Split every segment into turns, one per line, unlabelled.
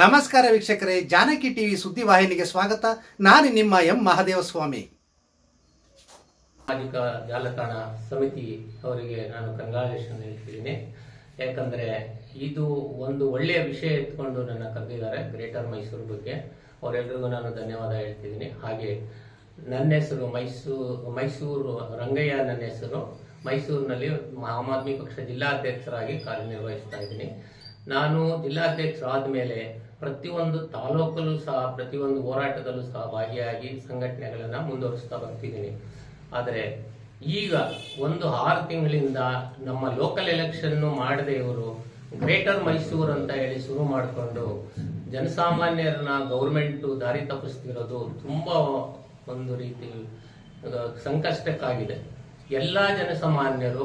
ನಮಸ್ಕಾರ ವೀಕ್ಷಕರೇ, ಜಾನಕಿ ಟಿವಿ ಸುದ್ದಿವಾಹಿನಿಗೆ ಸ್ವಾಗತ. ನಾನು ನಿಮ್ಮ ಎಂ ಮಹದೇವಸ್ವಾಮಿ.
ಸಾಮಾಜಿಕ ಜಾಲತಾಣ ಸಮಿತಿ ಅವರಿಗೆ ನಾನು ಕಂಗ್ರಾಚುಲೇಷನ್ ಹೇಳ್ತಿದ್ದೀನಿ. ಯಾಕಂದ್ರೆ ಇದು ಒಂದು ಒಳ್ಳೆಯ ವಿಷಯ ಎತ್ಕೊಂಡು ನನ್ನ ಕರೆದಿದ್ದಾರೆ ಗ್ರೇಟರ್ ಮೈಸೂರು ಬಗ್ಗೆ. ಅವರೆಲ್ಲರಿಗೂ ನಾನು ಧನ್ಯವಾದ ಹೇಳ್ತಿದ್ದೀನಿ. ಹಾಗೆ ನನ್ನ ಹೆಸರು ಮೈಸೂರು ಮೈಸೂರು ರಂಗಯ್ಯ ನನ್ನ ಹೆಸರು. ಮೈಸೂರಿನಲ್ಲಿ ಆಮ್ ಆದ್ಮಿ ಪಕ್ಷ ಜಿಲ್ಲಾಧ್ಯಕ್ಷರಾಗಿ ಕಾರ್ಯನಿರ್ವಹಿಸ್ತಾ ಇದ್ದೀನಿ. ನಾನು ಜಿಲ್ಲಾಧ್ಯಕ್ಷರಾದ ಮೇಲೆ ಪ್ರತಿಯೊಂದು ತಾಲೂಕಲ್ಲೂ ಸಹ ಪ್ರತಿಯೊಂದು ಹೋರಾಟದಲ್ಲೂ ಸಹ ಭಾಗಿಯಾಗಿ ಸಂಘಟನೆಗಳನ್ನು ಮುಂದುವರಿಸ್ತಾ ಬರ್ತಿದ್ದೀನಿ ಆದರೆ ಈಗ ಒಂದು ಆರು ತಿಂಗಳಿಂದ ನಮ್ಮ ಲೋಕಲ್ ಎಲೆಕ್ಷನ್ ಮಾಡದೆ ಇವರು ಗ್ರೇಟರ್ ಮೈಸೂರು ಅಂತ ಹೇಳಿ ಶುರು ಮಾಡಿಕೊಂಡು ಜನಸಾಮಾನ್ಯರನ್ನ ಗೌರ್ಮೆಂಟ್ ದಾರಿ ತಪ್ಪಿಸ್ತಿರೋದು ತುಂಬಾ ಒಂದು ರೀತಿ ಸಂಕಷ್ಟಕ್ಕಾಗಿದೆ. ಎಲ್ಲಾ ಜನಸಾಮಾನ್ಯರು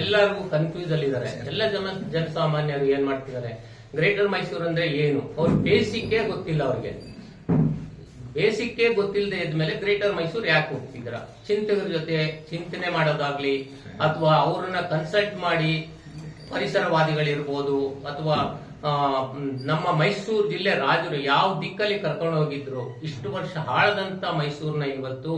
ಎಲ್ಲರಿಗೂ ಕನ್ಫ್ಯೂಸ್ ಅಲ್ಲಿ ಇದ್ದಾರೆ ಎಲ್ಲ ಜನ ಜನಸಾಮಾನ್ಯರು ಏನ್ ಮಾಡ್ತಿದ್ದಾರೆ? ಗ್ರೇಟರ್ ಮೈಸೂರು ಅಂದ್ರೆ ಏನು? ಅವ್ರ ಬೇಸಿಕ್ಕೇ ಗೊತ್ತಿಲ್ಲ ಅವ್ರಿಗೆ. ಬೇಸಿಕ್ಕೇ ಗೊತ್ತಿಲ್ಲದೆ ಇದ್ಮೇಲೆ ಗ್ರೇಟರ್ ಮೈಸೂರು ಯಾಕೆ ಹೋಗ್ತಿದ್ರ ಚಿಂತಕರ ಜೊತೆ ಚಿಂತನೆ ಮಾಡೋದಾಗ್ಲಿ, ಅಥವಾ ಅವ್ರನ್ನ ಕನ್ಸಲ್ಟ್ ಮಾಡಿ ಪರಿಸರವಾದಿಗಳಿರ್ಬೋದು, ಅಥವಾ ನಮ್ಮ ಮೈಸೂರು ಜಿಲ್ಲೆ ರಾಜರು ಯಾವ ದಿಕ್ಕಲ್ಲಿ ಕರ್ಕೊಂಡು ಹೋಗಿದ್ರು? ಇಷ್ಟು ವರ್ಷ ಹಾಳದಂತ ಮೈಸೂರನ್ನ ಇವತ್ತು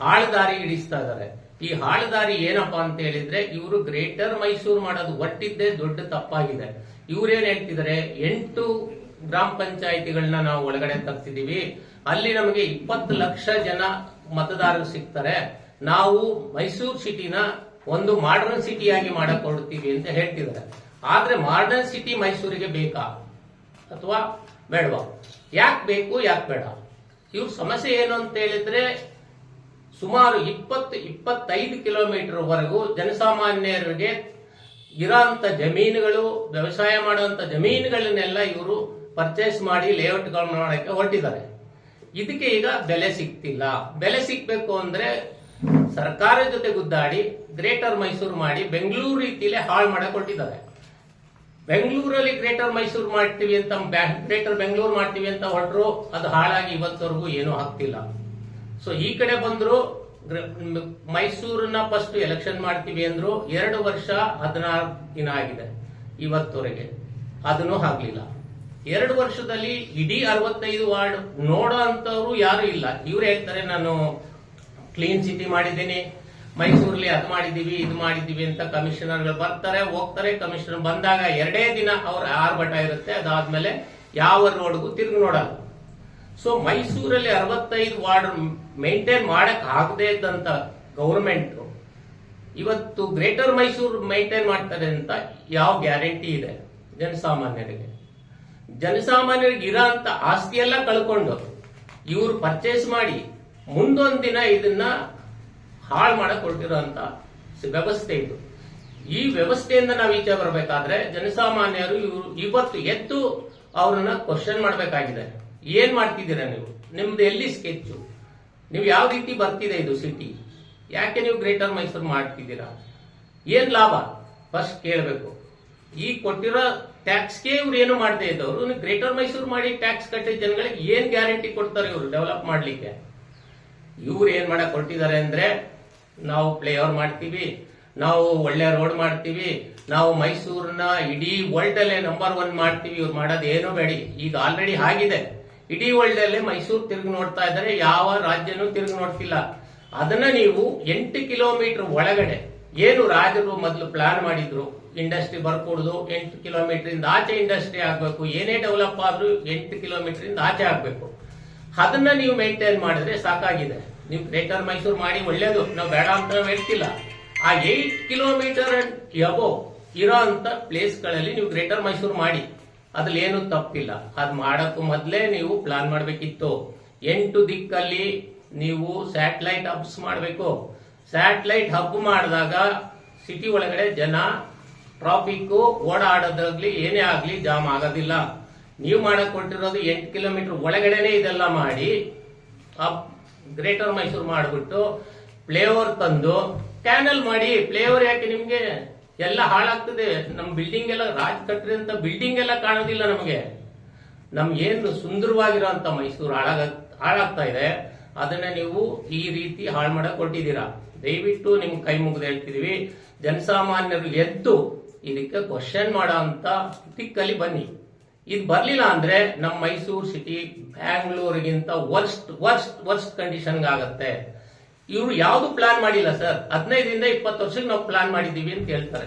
ಹಾಳದಾರಿ ಹಿಡಿಸ್ತಾ ಇದ್ದಾರೆ ಈ ಹಾಳದಾರಿ ಏನಪ್ಪಾ ಅಂತ ಹೇಳಿದ್ರೆ ಇವರು ಗ್ರೇಟರ್ ಮೈಸೂರು ಮಾಡೋದು ಒಟ್ಟಿದ್ದೇ ದೊಡ್ಡ ತಪ್ಪಾಗಿದೆ. ಇವ್ರೇನ್ ಹೇಳ್ತಿದ್ದಾರೆ? ಎಂಟು ಗ್ರಾಮ ಪಂಚಾಯಿತಿಗಳನ್ನ ನಾವು ಒಳಗಡೆ ತಗ್ಸಿದೀವಿ. ಅಲ್ಲಿ ನಮಗೆ ಇಪ್ಪತ್ತು ಲಕ್ಷ ಜನ ಮತದಾರರು ಸಿಗ್ತಾರೆ. ನಾವು ಮೈಸೂರು ಸಿಟಿನ ಒಂದು ಮಾಡರ್ನ್ ಸಿಟಿಯಾಗಿ ಮಾಡಕೊಡ್ತೀವಿ ಅಂತ ಹೇಳ್ತಿದ್ದಾರೆ. ಆದ್ರೆ ಮಾಡರ್ನ್ ಸಿಟಿ ಮೈಸೂರಿಗೆ ಬೇಕಾ? ಅಥವಾ ಬೇಡವಾ? ಯಾಕೆ ಬೇಕು, ಯಾಕೆ ಬೇಡ? ಇವ್ರ ಸಮಸ್ಯೆ ಏನು ಅಂತ ಹೇಳಿದ್ರೆ, ಸುಮಾರು ಇಪ್ಪತ್ತು, ಇಪ್ಪತ್ತೈದು ಕಿಲೋಮೀಟರ್ ವರೆಗೂ ಜನಸಾಮಾನ್ಯರಿಗೆ ಇರೋಂಥ ಜಮೀನುಗಳು, ವ್ಯವಸಾಯ ಮಾಡುವಂಥ ಜಮೀನುಗಳನ್ನೆಲ್ಲ ಇವರು ಪರ್ಚೇಸ್ ಮಾಡಿ ಲೇಔಟ್ಗಳು ಮಾಡೋಕ್ಕೆ ಹೊರಟಿದ್ದಾರೆ. ಇದಕ್ಕೆ ಈಗ ಬೆಲೆ ಸಿಗ್ತಿಲ್ಲ. ಬೆಲೆ ಸಿಗ್ಬೇಕು ಅಂದ್ರೆ ಸರ್ಕಾರ ಜೊತೆ ಗುದ್ದಾಡಿ ಗ್ರೇಟರ್ ಮೈಸೂರು ಮಾಡಿ ಬೆಂಗಳೂರು ರೀತಿಯಲ್ಲೇ ಹಾಳು ಮಾಡಕ್ ಹೊರಟಿದ್ದಾರೆ. ಬೆಂಗಳೂರಲ್ಲಿ ಗ್ರೇಟರ್ ಮೈಸೂರು ಮಾಡ್ತೀವಿ ಅಂತ ಗ್ರೇಟರ್ ಬೆಂಗಳೂರು ಮಾಡ್ತೀವಿ ಅಂತ ಹೊರಟ್ರು, ಅದು ಹಾಳಾಗಿ ಇವತ್ತವರೆಗೂ ಏನೂ ಆಗ್ತಿಲ್ಲ. ಸೊ ಈ ಕಡೆ ಬಂದ್ರು ಮೈಸೂರನ್ನ ಫಸ್ಟ್ ಎಲೆಕ್ಷನ್ ಮಾಡ್ತೀವಿ ಅಂದ್ರು ಎರಡು ವರ್ಷ ಹದಿನಾರು ದಿನ ಆಗಿದೆ ಇವತ್ತವರೆಗೆ. ಅದನ್ನು ಆಗ್ಲಿಲ್ಲ ಎರಡು ವರ್ಷದಲ್ಲಿ ಇಡೀ ಅರವತ್ತೈದು ವಾರ್ಡ್ ನೋಡೋ ಅಂತವ್ರು ಯಾರು ಇಲ್ಲ. ಇವ್ರು ಹೇಳ್ತಾರೆ, ನಾನು ಕ್ಲೀನ್ ಸಿಟಿ ಮಾಡಿದ್ದೀನಿ. ಮೈಸೂರಲ್ಲಿ ಅದು ಮಾಡಿದ್ದೀವಿ, ಇದು ಮಾಡಿದ್ದೀವಿ ಅಂತ ಕಮಿಷನರ್ಗಳು ಬರ್ತಾರೆ, ಹೋಗ್ತಾರೆ. ಕಮಿಷನರ್ ಬಂದಾಗ ಎರಡೇ ದಿನ ಅವ್ರ ಆರ್ಭಟ ಇರುತ್ತೆ. ಅದಾದ್ಮೇಲೆ ಯಾವ ರೋಡ್ಗೂ ತಿರುಗಿ ನೋಡಲ್ಲ. ಸೊ ಮೈಸೂರಲ್ಲಿ ಅರವತ್ತೈದು ವಾರ್ಡ್ ಮೇಂಟೈನ್ ಮಾಡಕ್ ಆಗದೆ ಇದ್ದಂತ ಗೌರ್ಮೆಂಟ್ ಇವತ್ತು ಗ್ರೇಟರ್ ಮೈಸೂರು ಮೇಂಟೈನ್ ಮಾಡ್ತಾರೆ ಅಂತ ಯಾವ ಗ್ಯಾರಂಟಿ ಇದೆ? ಜನಸಾಮಾನ್ಯರಿಗೆ. ಜನಸಾಮಾನ್ಯರಿಗೆ ಇರೋ ಅಂತ ಆಸ್ತಿ ಎಲ್ಲ ಕಳ್ಕೊಂಡು ಇವರು ಪರ್ಚೇಸ್ ಮಾಡಿ ಮುಂದೊಂದ್ ದಿನ ಇದನ್ನ ಹಾಳು ಮಾಡಕ್ ಹೊರಟಿರೋ ಅಂತ ವ್ಯವಸ್ಥೆ ಇದು. ಈ ವ್ಯವಸ್ಥೆಯಿಂದ ನಾವು ಈಚೆ ಬರಬೇಕಾದ್ರೆ ಜನಸಾಮಾನ್ಯರು ಇವರು ಇವತ್ತು ಎದ್ದು ಅವ್ರನ್ನ ಕ್ವಶನ್ ಮಾಡಬೇಕಾಗಿದೆ. ಏನ್ ಮಾಡ್ತಿದ್ದೀರಾ ನೀವು? ನಿಮ್ದು ಎಲ್ಲಿ ಸ್ಕೆಚ್ಚು ನೀವು ಯಾವ ರೀತಿ ಬರ್ತಿದೆ ಇದು ಸಿಟಿ ಯಾಕೆ ನೀವು ಗ್ರೇಟರ್ ಮೈಸೂರು ಮಾಡ್ತಿದ್ದೀರಾ? ಏನ್ ಲಾಭ? ಫಸ್ಟ್ ಕೇಳಬೇಕು. ಈ ಕೊಟ್ಟಿರೋ ಟ್ಯಾಕ್ಸ್ಗೆ ಇವ್ರು ಏನು ಮಾಡದೇ ಇದ್ದವರು ಗ್ರೇಟರ್ ಮೈಸೂರು ಮಾಡಿ ಟ್ಯಾಕ್ಸ್ ಕಟ್ಟಿದ ಜನಗಳಿಗೆ ಏನ್ ಗ್ಯಾರಂಟಿ ಕೊಡ್ತಾರೆ ಇವರು ಡೆವಲಪ್ ಮಾಡ್ಲಿಕ್ಕೆ? ಇವ್ರು ಏನ್ ಮಾಡಕ್ ಹೊರಟಿದ್ದಾರೆ ಅಂದ್ರೆ, ನಾವು ಓವರ್ ಮಾಡ್ತೀವಿ, ನಾವು ಒಳ್ಳೆ ರೋಡ್ ಮಾಡ್ತೀವಿ, ನಾವು ಮೈಸೂರನ್ನ ಇಡೀ ವರ್ಲ್ಡ್ ಅಲ್ಲೇ ನಂಬರ್ ಒನ್ ಮಾಡ್ತೀವಿ, ಇವ್ರು ಮಾಡೋದು ಏನೋ ಬೇಡಿ. ಈಗ ಆಲ್ರೆಡಿ ಆಗಿದೆ. ಇಡೀ ವರ್ಲ್ಡ್ ಮೈಸೂರು ತಿರುಗಿ ನೋಡ್ತಾ ಇದ್ದಾರೆ, ಯಾವ ರಾಜ್ಯನೂ ತಿರುಗಿ ನೋಡ್ತಿಲ್ಲ. ಅದನ್ನ ನೀವು ಎಂಟು ಕಿಲೋಮೀಟರ್ ಒಳಗಡೆ ಏನು ರಾಜರು ಮೊದಲು ಪ್ಲಾನ್ ಮಾಡಿದ್ರು? ಇಂಡಸ್ಟ್ರಿ ಬರ್ಕೊಡುದು, ಎಂಟು ಕಿಲೋಮೀಟರ್ ಇಂದ ಆಚೆ ಇಂಡಸ್ಟ್ರಿ ಆಗ್ಬೇಕು, ಏನೇ ಡೆವಲಪ್ ಆದ್ರೂ ಎಂಟು ಕಿಲೋಮೀಟರ್ ಇಂದ ಆಚೆ ಆಗ್ಬೇಕು. ಅದನ್ನ ನೀವು ಮೇಂಟೈನ್ ಮಾಡಿದ್ರೆ ಸಾಕಾಗಿದೆ. ನೀವು ಗ್ರೇಟರ್ ಮೈಸೂರು ಮಾಡಿ ಒಳ್ಳೇದು, ನಾವು ಬೇಡ ಅಂತ ನಾವು ಹೇಳ್ತಿಲ್ಲ. ಆ ಏಟ್ ಕಿಲೋಮೀಟರ್ ಎಬೋ ಇರೋ ಅಂತ ಪ್ಲೇಸ್ಗಳಲ್ಲಿ ನೀವು ಗ್ರೇಟರ್ ಮೈಸೂರು ಮಾಡಿ. ಅದ್ರಲ್ಲಿ ಏನು ತಪ್ಪಿಲ್ಲ. ಅದ್ ಮಾಡಕ್ಕೂ ಮೊದ್ಲೇ ನೀವು ಪ್ಲಾನ್ ಮಾಡಬೇಕಿತ್ತು. ಎಂಟು ದಿಕ್ಕಲ್ಲಿ ನೀವು ಸ್ಯಾಟಲೈಟ್ ಹಬ್ಸ್ ಮಾಡಬೇಕು. ಸ್ಯಾಟಲೈಟ್ ಹಬ್ ಮಾಡಿದಾಗ ಸಿಟಿ ಒಳಗಡೆ ಜನ ಟ್ರಾಫಿಕ್ ಓಡಾಡೋದಾಗ್ಲಿ ಏನೇ ಆಗ್ಲಿ ಜಾಮ್ ಆಗೋದಿಲ್ಲ. ನೀವು ಮಾಡಕ್ ಕೊಟ್ಟಿರೋದು ಎಂಟು ಕಿಲೋಮೀಟರ್ ಒಳಗಡೆನೆ ಇದೆಲ್ಲ ಮಾಡಿ ಗ್ರೇಟರ್ ಮೈಸೂರು ಮಾಡಿಬಿಟ್ಟು ಫ್ಲೇವರ್ ತಂದು ಕ್ಯಾನಲ್ ಮಾಡಿ. ಫ್ಲೇವರ್ ಯಾಕೆ ನಿಮ್ಗೆ? ಎಲ್ಲ ಹಾಳಾಗ್ತದೆ. ನಮ್ ಬಿಲ್ಡಿಂಗ್ ಎಲ್ಲ ರಾಜ್ ಕಟ್ಟಿದಂತ ಬಿಲ್ಡಿಂಗ್ ಎಲ್ಲ ಕಾಣೋದಿಲ್ಲ ನಮಗೆ. ನಮ್ಗೆ ಏನು ಸುಂದರವಾಗಿರೋಂತ ಮೈಸೂರು ಹಾಳಾಗ, ಹಾಳಾಗ್ತಾ ಇದೆ. ಅದನ್ನ ನೀವು ಈ ರೀತಿ ಹಾಳು ಮಾಡಕ್ ಕೊಟ್ಟಿದ್ದೀರಾ ದಯವಿಟ್ಟು ನಿಮ್ ಕೈ ಮುಗಿದು ಹೇಳ್ತಿದೀವಿ. ಜನಸಾಮಾನ್ಯರು ಎದ್ದು ಇದಕ್ಕೆ ಕ್ವಶನ್ ಮಾಡೋ ಅಂತ ದಿಕ್ಕಲ್ಲಿ ಬನ್ನಿ. ಇದು ಬರ್ಲಿಲ್ಲ ಅಂದ್ರೆ ನಮ್ಮ ಮೈಸೂರು ಸಿಟಿ ಬ್ಯಾಂಗ್ಳೂರಿಗಿಂತ ವರ್ಸ್ಟ್ ವರ್ಸ್ಟ್ ವರ್ಸ್ಟ್ ಕಂಡೀಷನ್ಗೆ ಆಗತ್ತೆ ಇವರು ಯಾವುದು ಪ್ಲಾನ್ ಮಾಡಿಲ್ಲ ಸರ್ ಹದಿನೈದರಿಂದ ಇಪ್ಪತ್ತು ವರ್ಷಕ್ಕೆ ನಾವು ಪ್ಲಾನ್ ಮಾಡಿದ್ದೀವಿ ಅಂತ ಹೇಳ್ತಾರೆ.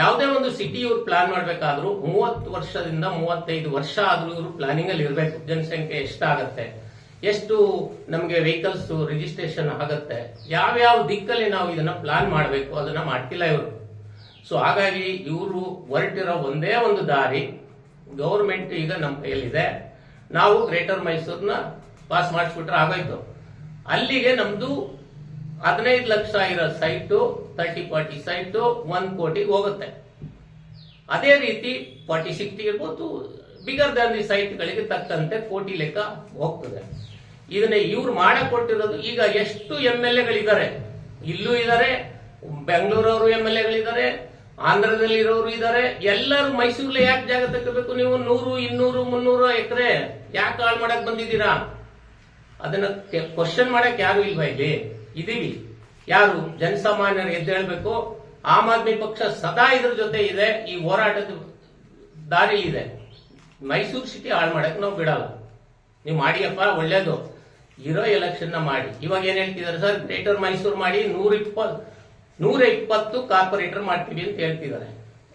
ಯಾವುದೇ ಒಂದು ಸಿಟಿ ಇವ್ರು ಪ್ಲಾನ್ ಮಾಡಬೇಕಾದ್ರೂ ಮೂವತ್ತು ವರ್ಷದಿಂದ ಮೂವತ್ತೈದು ವರ್ಷ ಆದ್ರೂ ಇವರು ಪ್ಲಾನಿಂಗ್ ಅಲ್ಲಿ ಇರಬೇಕು. ಜನಸಂಖ್ಯೆ ಎಷ್ಟಾಗತ್ತೆ, ಎಷ್ಟು ನಮಗೆ ವೆಹಿಕಲ್ಸ್ ರಿಜಿಸ್ಟ್ರೇಷನ್ ಆಗತ್ತೆ, ಯಾವ್ಯಾವ ದಿಕ್ಕಲ್ಲಿ ನಾವು ಇದನ್ನ ಪ್ಲಾನ್ ಮಾಡಬೇಕು, ಅದನ್ನ ಮಾಡ್ತಿಲ್ಲ ಇವರು. ಸೊ ಹಾಗಾಗಿ ಇವರು ಹೊರಟಿರೋ ಒಂದೇ ಒಂದು ದಾರಿ ಗೌರ್ಮೆಂಟ್ ಈಗ ನಮ್ಮ ಕೈಯಲ್ಲಿದೆ. ನಾವು ಗ್ರೇಟರ್ ಮೈಸೂರ್ನ ಪಾಸ್ ಮಾಡಿಸ್ಬಿಟ್ರೆ ಆಗೋಯ್ತು. ಅಲ್ಲಿಗೆ ನಮ್ದು ಹದಿನೈದು ಲಕ್ಷ ಇರೋ site thirty forty site one ಕೋಟಿಗೆ ಹೋಗುತ್ತೆ. ಅದೇ ರೀತಿ ಫಾರ್ಟಿ ಸಿಕ್ಸ್ಟಿ ಇರ್ಬೋದು ಬಿಗರ್ ದಿ ಸೈಟ್ಗಳಿಗೆ ತಕ್ಕಂತೆ ಕೋಟಿ ಲೆಕ್ಕ ಹೋಗ್ತದೆ. ಇದನ್ನ ಇವ್ರು ಮಾಡಿಕೊಟ್ಟಿರೋದು, ಈಗ ಎಷ್ಟು ಎಂ ಎಲ್ ಎಗಳಿದ್ದಾರೆ? ಇಲ್ಲೂ ಇದ್ದಾರೆ ಬೆಂಗಳೂರವರು ಎಂ ಎಲ್ ಎಗಳಿದ್ದಾರೆ ಆಂಧ್ರದಲ್ಲಿ ಇರೋರು ಇದ್ದಾರೆ ಎಲ್ಲರೂ ಮೈಸೂರಲ್ಲಿ ಯಾಕೆ ಜಾಗ ತಕ್ಕಬೇಕು ನೀವು? ನೂರು, ಇನ್ನೂರು, ಮುನ್ನೂರು ಎಕರೆ ಯಾಕೆ ಹಾಳು ಮಾಡಕ್ ಬಂದಿದ್ದೀರಾ? ಅದನ್ನ ಕ್ವಶನ್ ಮಾಡಕ್ ಯಾರು ಇಲ್ವಾ ಇಲ್ಲಿ? ಇದೀವಿ. ಯಾರು ಜನಸಾಮಾನ್ಯರು ಎದ್ದೇಳ್ಬೇಕು ಆಮ್ ಆದ್ಮಿ ಪಕ್ಷ ಸದಾ ಇದ್ರ ಜೊತೆ ಇದೆ, ಈ ಹೋರಾಟದ ದಾರಿ ಇದೆ. ಮೈಸೂರು ಸಿಟಿ ಹಾಳು ಮಾಡಕ್ ನಾವು ಬಿಡಲ್ಲ. ನೀವು ಮಾಡಿಯಪ್ಪ, ಒಳ್ಳೇದು. ಇರೋ ಎಲೆಕ್ಷನ್ ಮಾಡಿ. ಇವಾಗ ಏನ್ ಹೇಳ್ತಿದ್ದಾರೆ ಸರ್? ಗ್ರೇಟರ್ ಮೈಸೂರು ಮಾಡಿ ನೂರ ಇಪ್ಪತ್ ನೂರ ಇಪ್ಪತ್ತು ಕಾರ್ಪೊರೇಟರ್ ಮಾಡ್ತೀವಿ ಅಂತ ಹೇಳ್ತಿದ್ದಾರೆ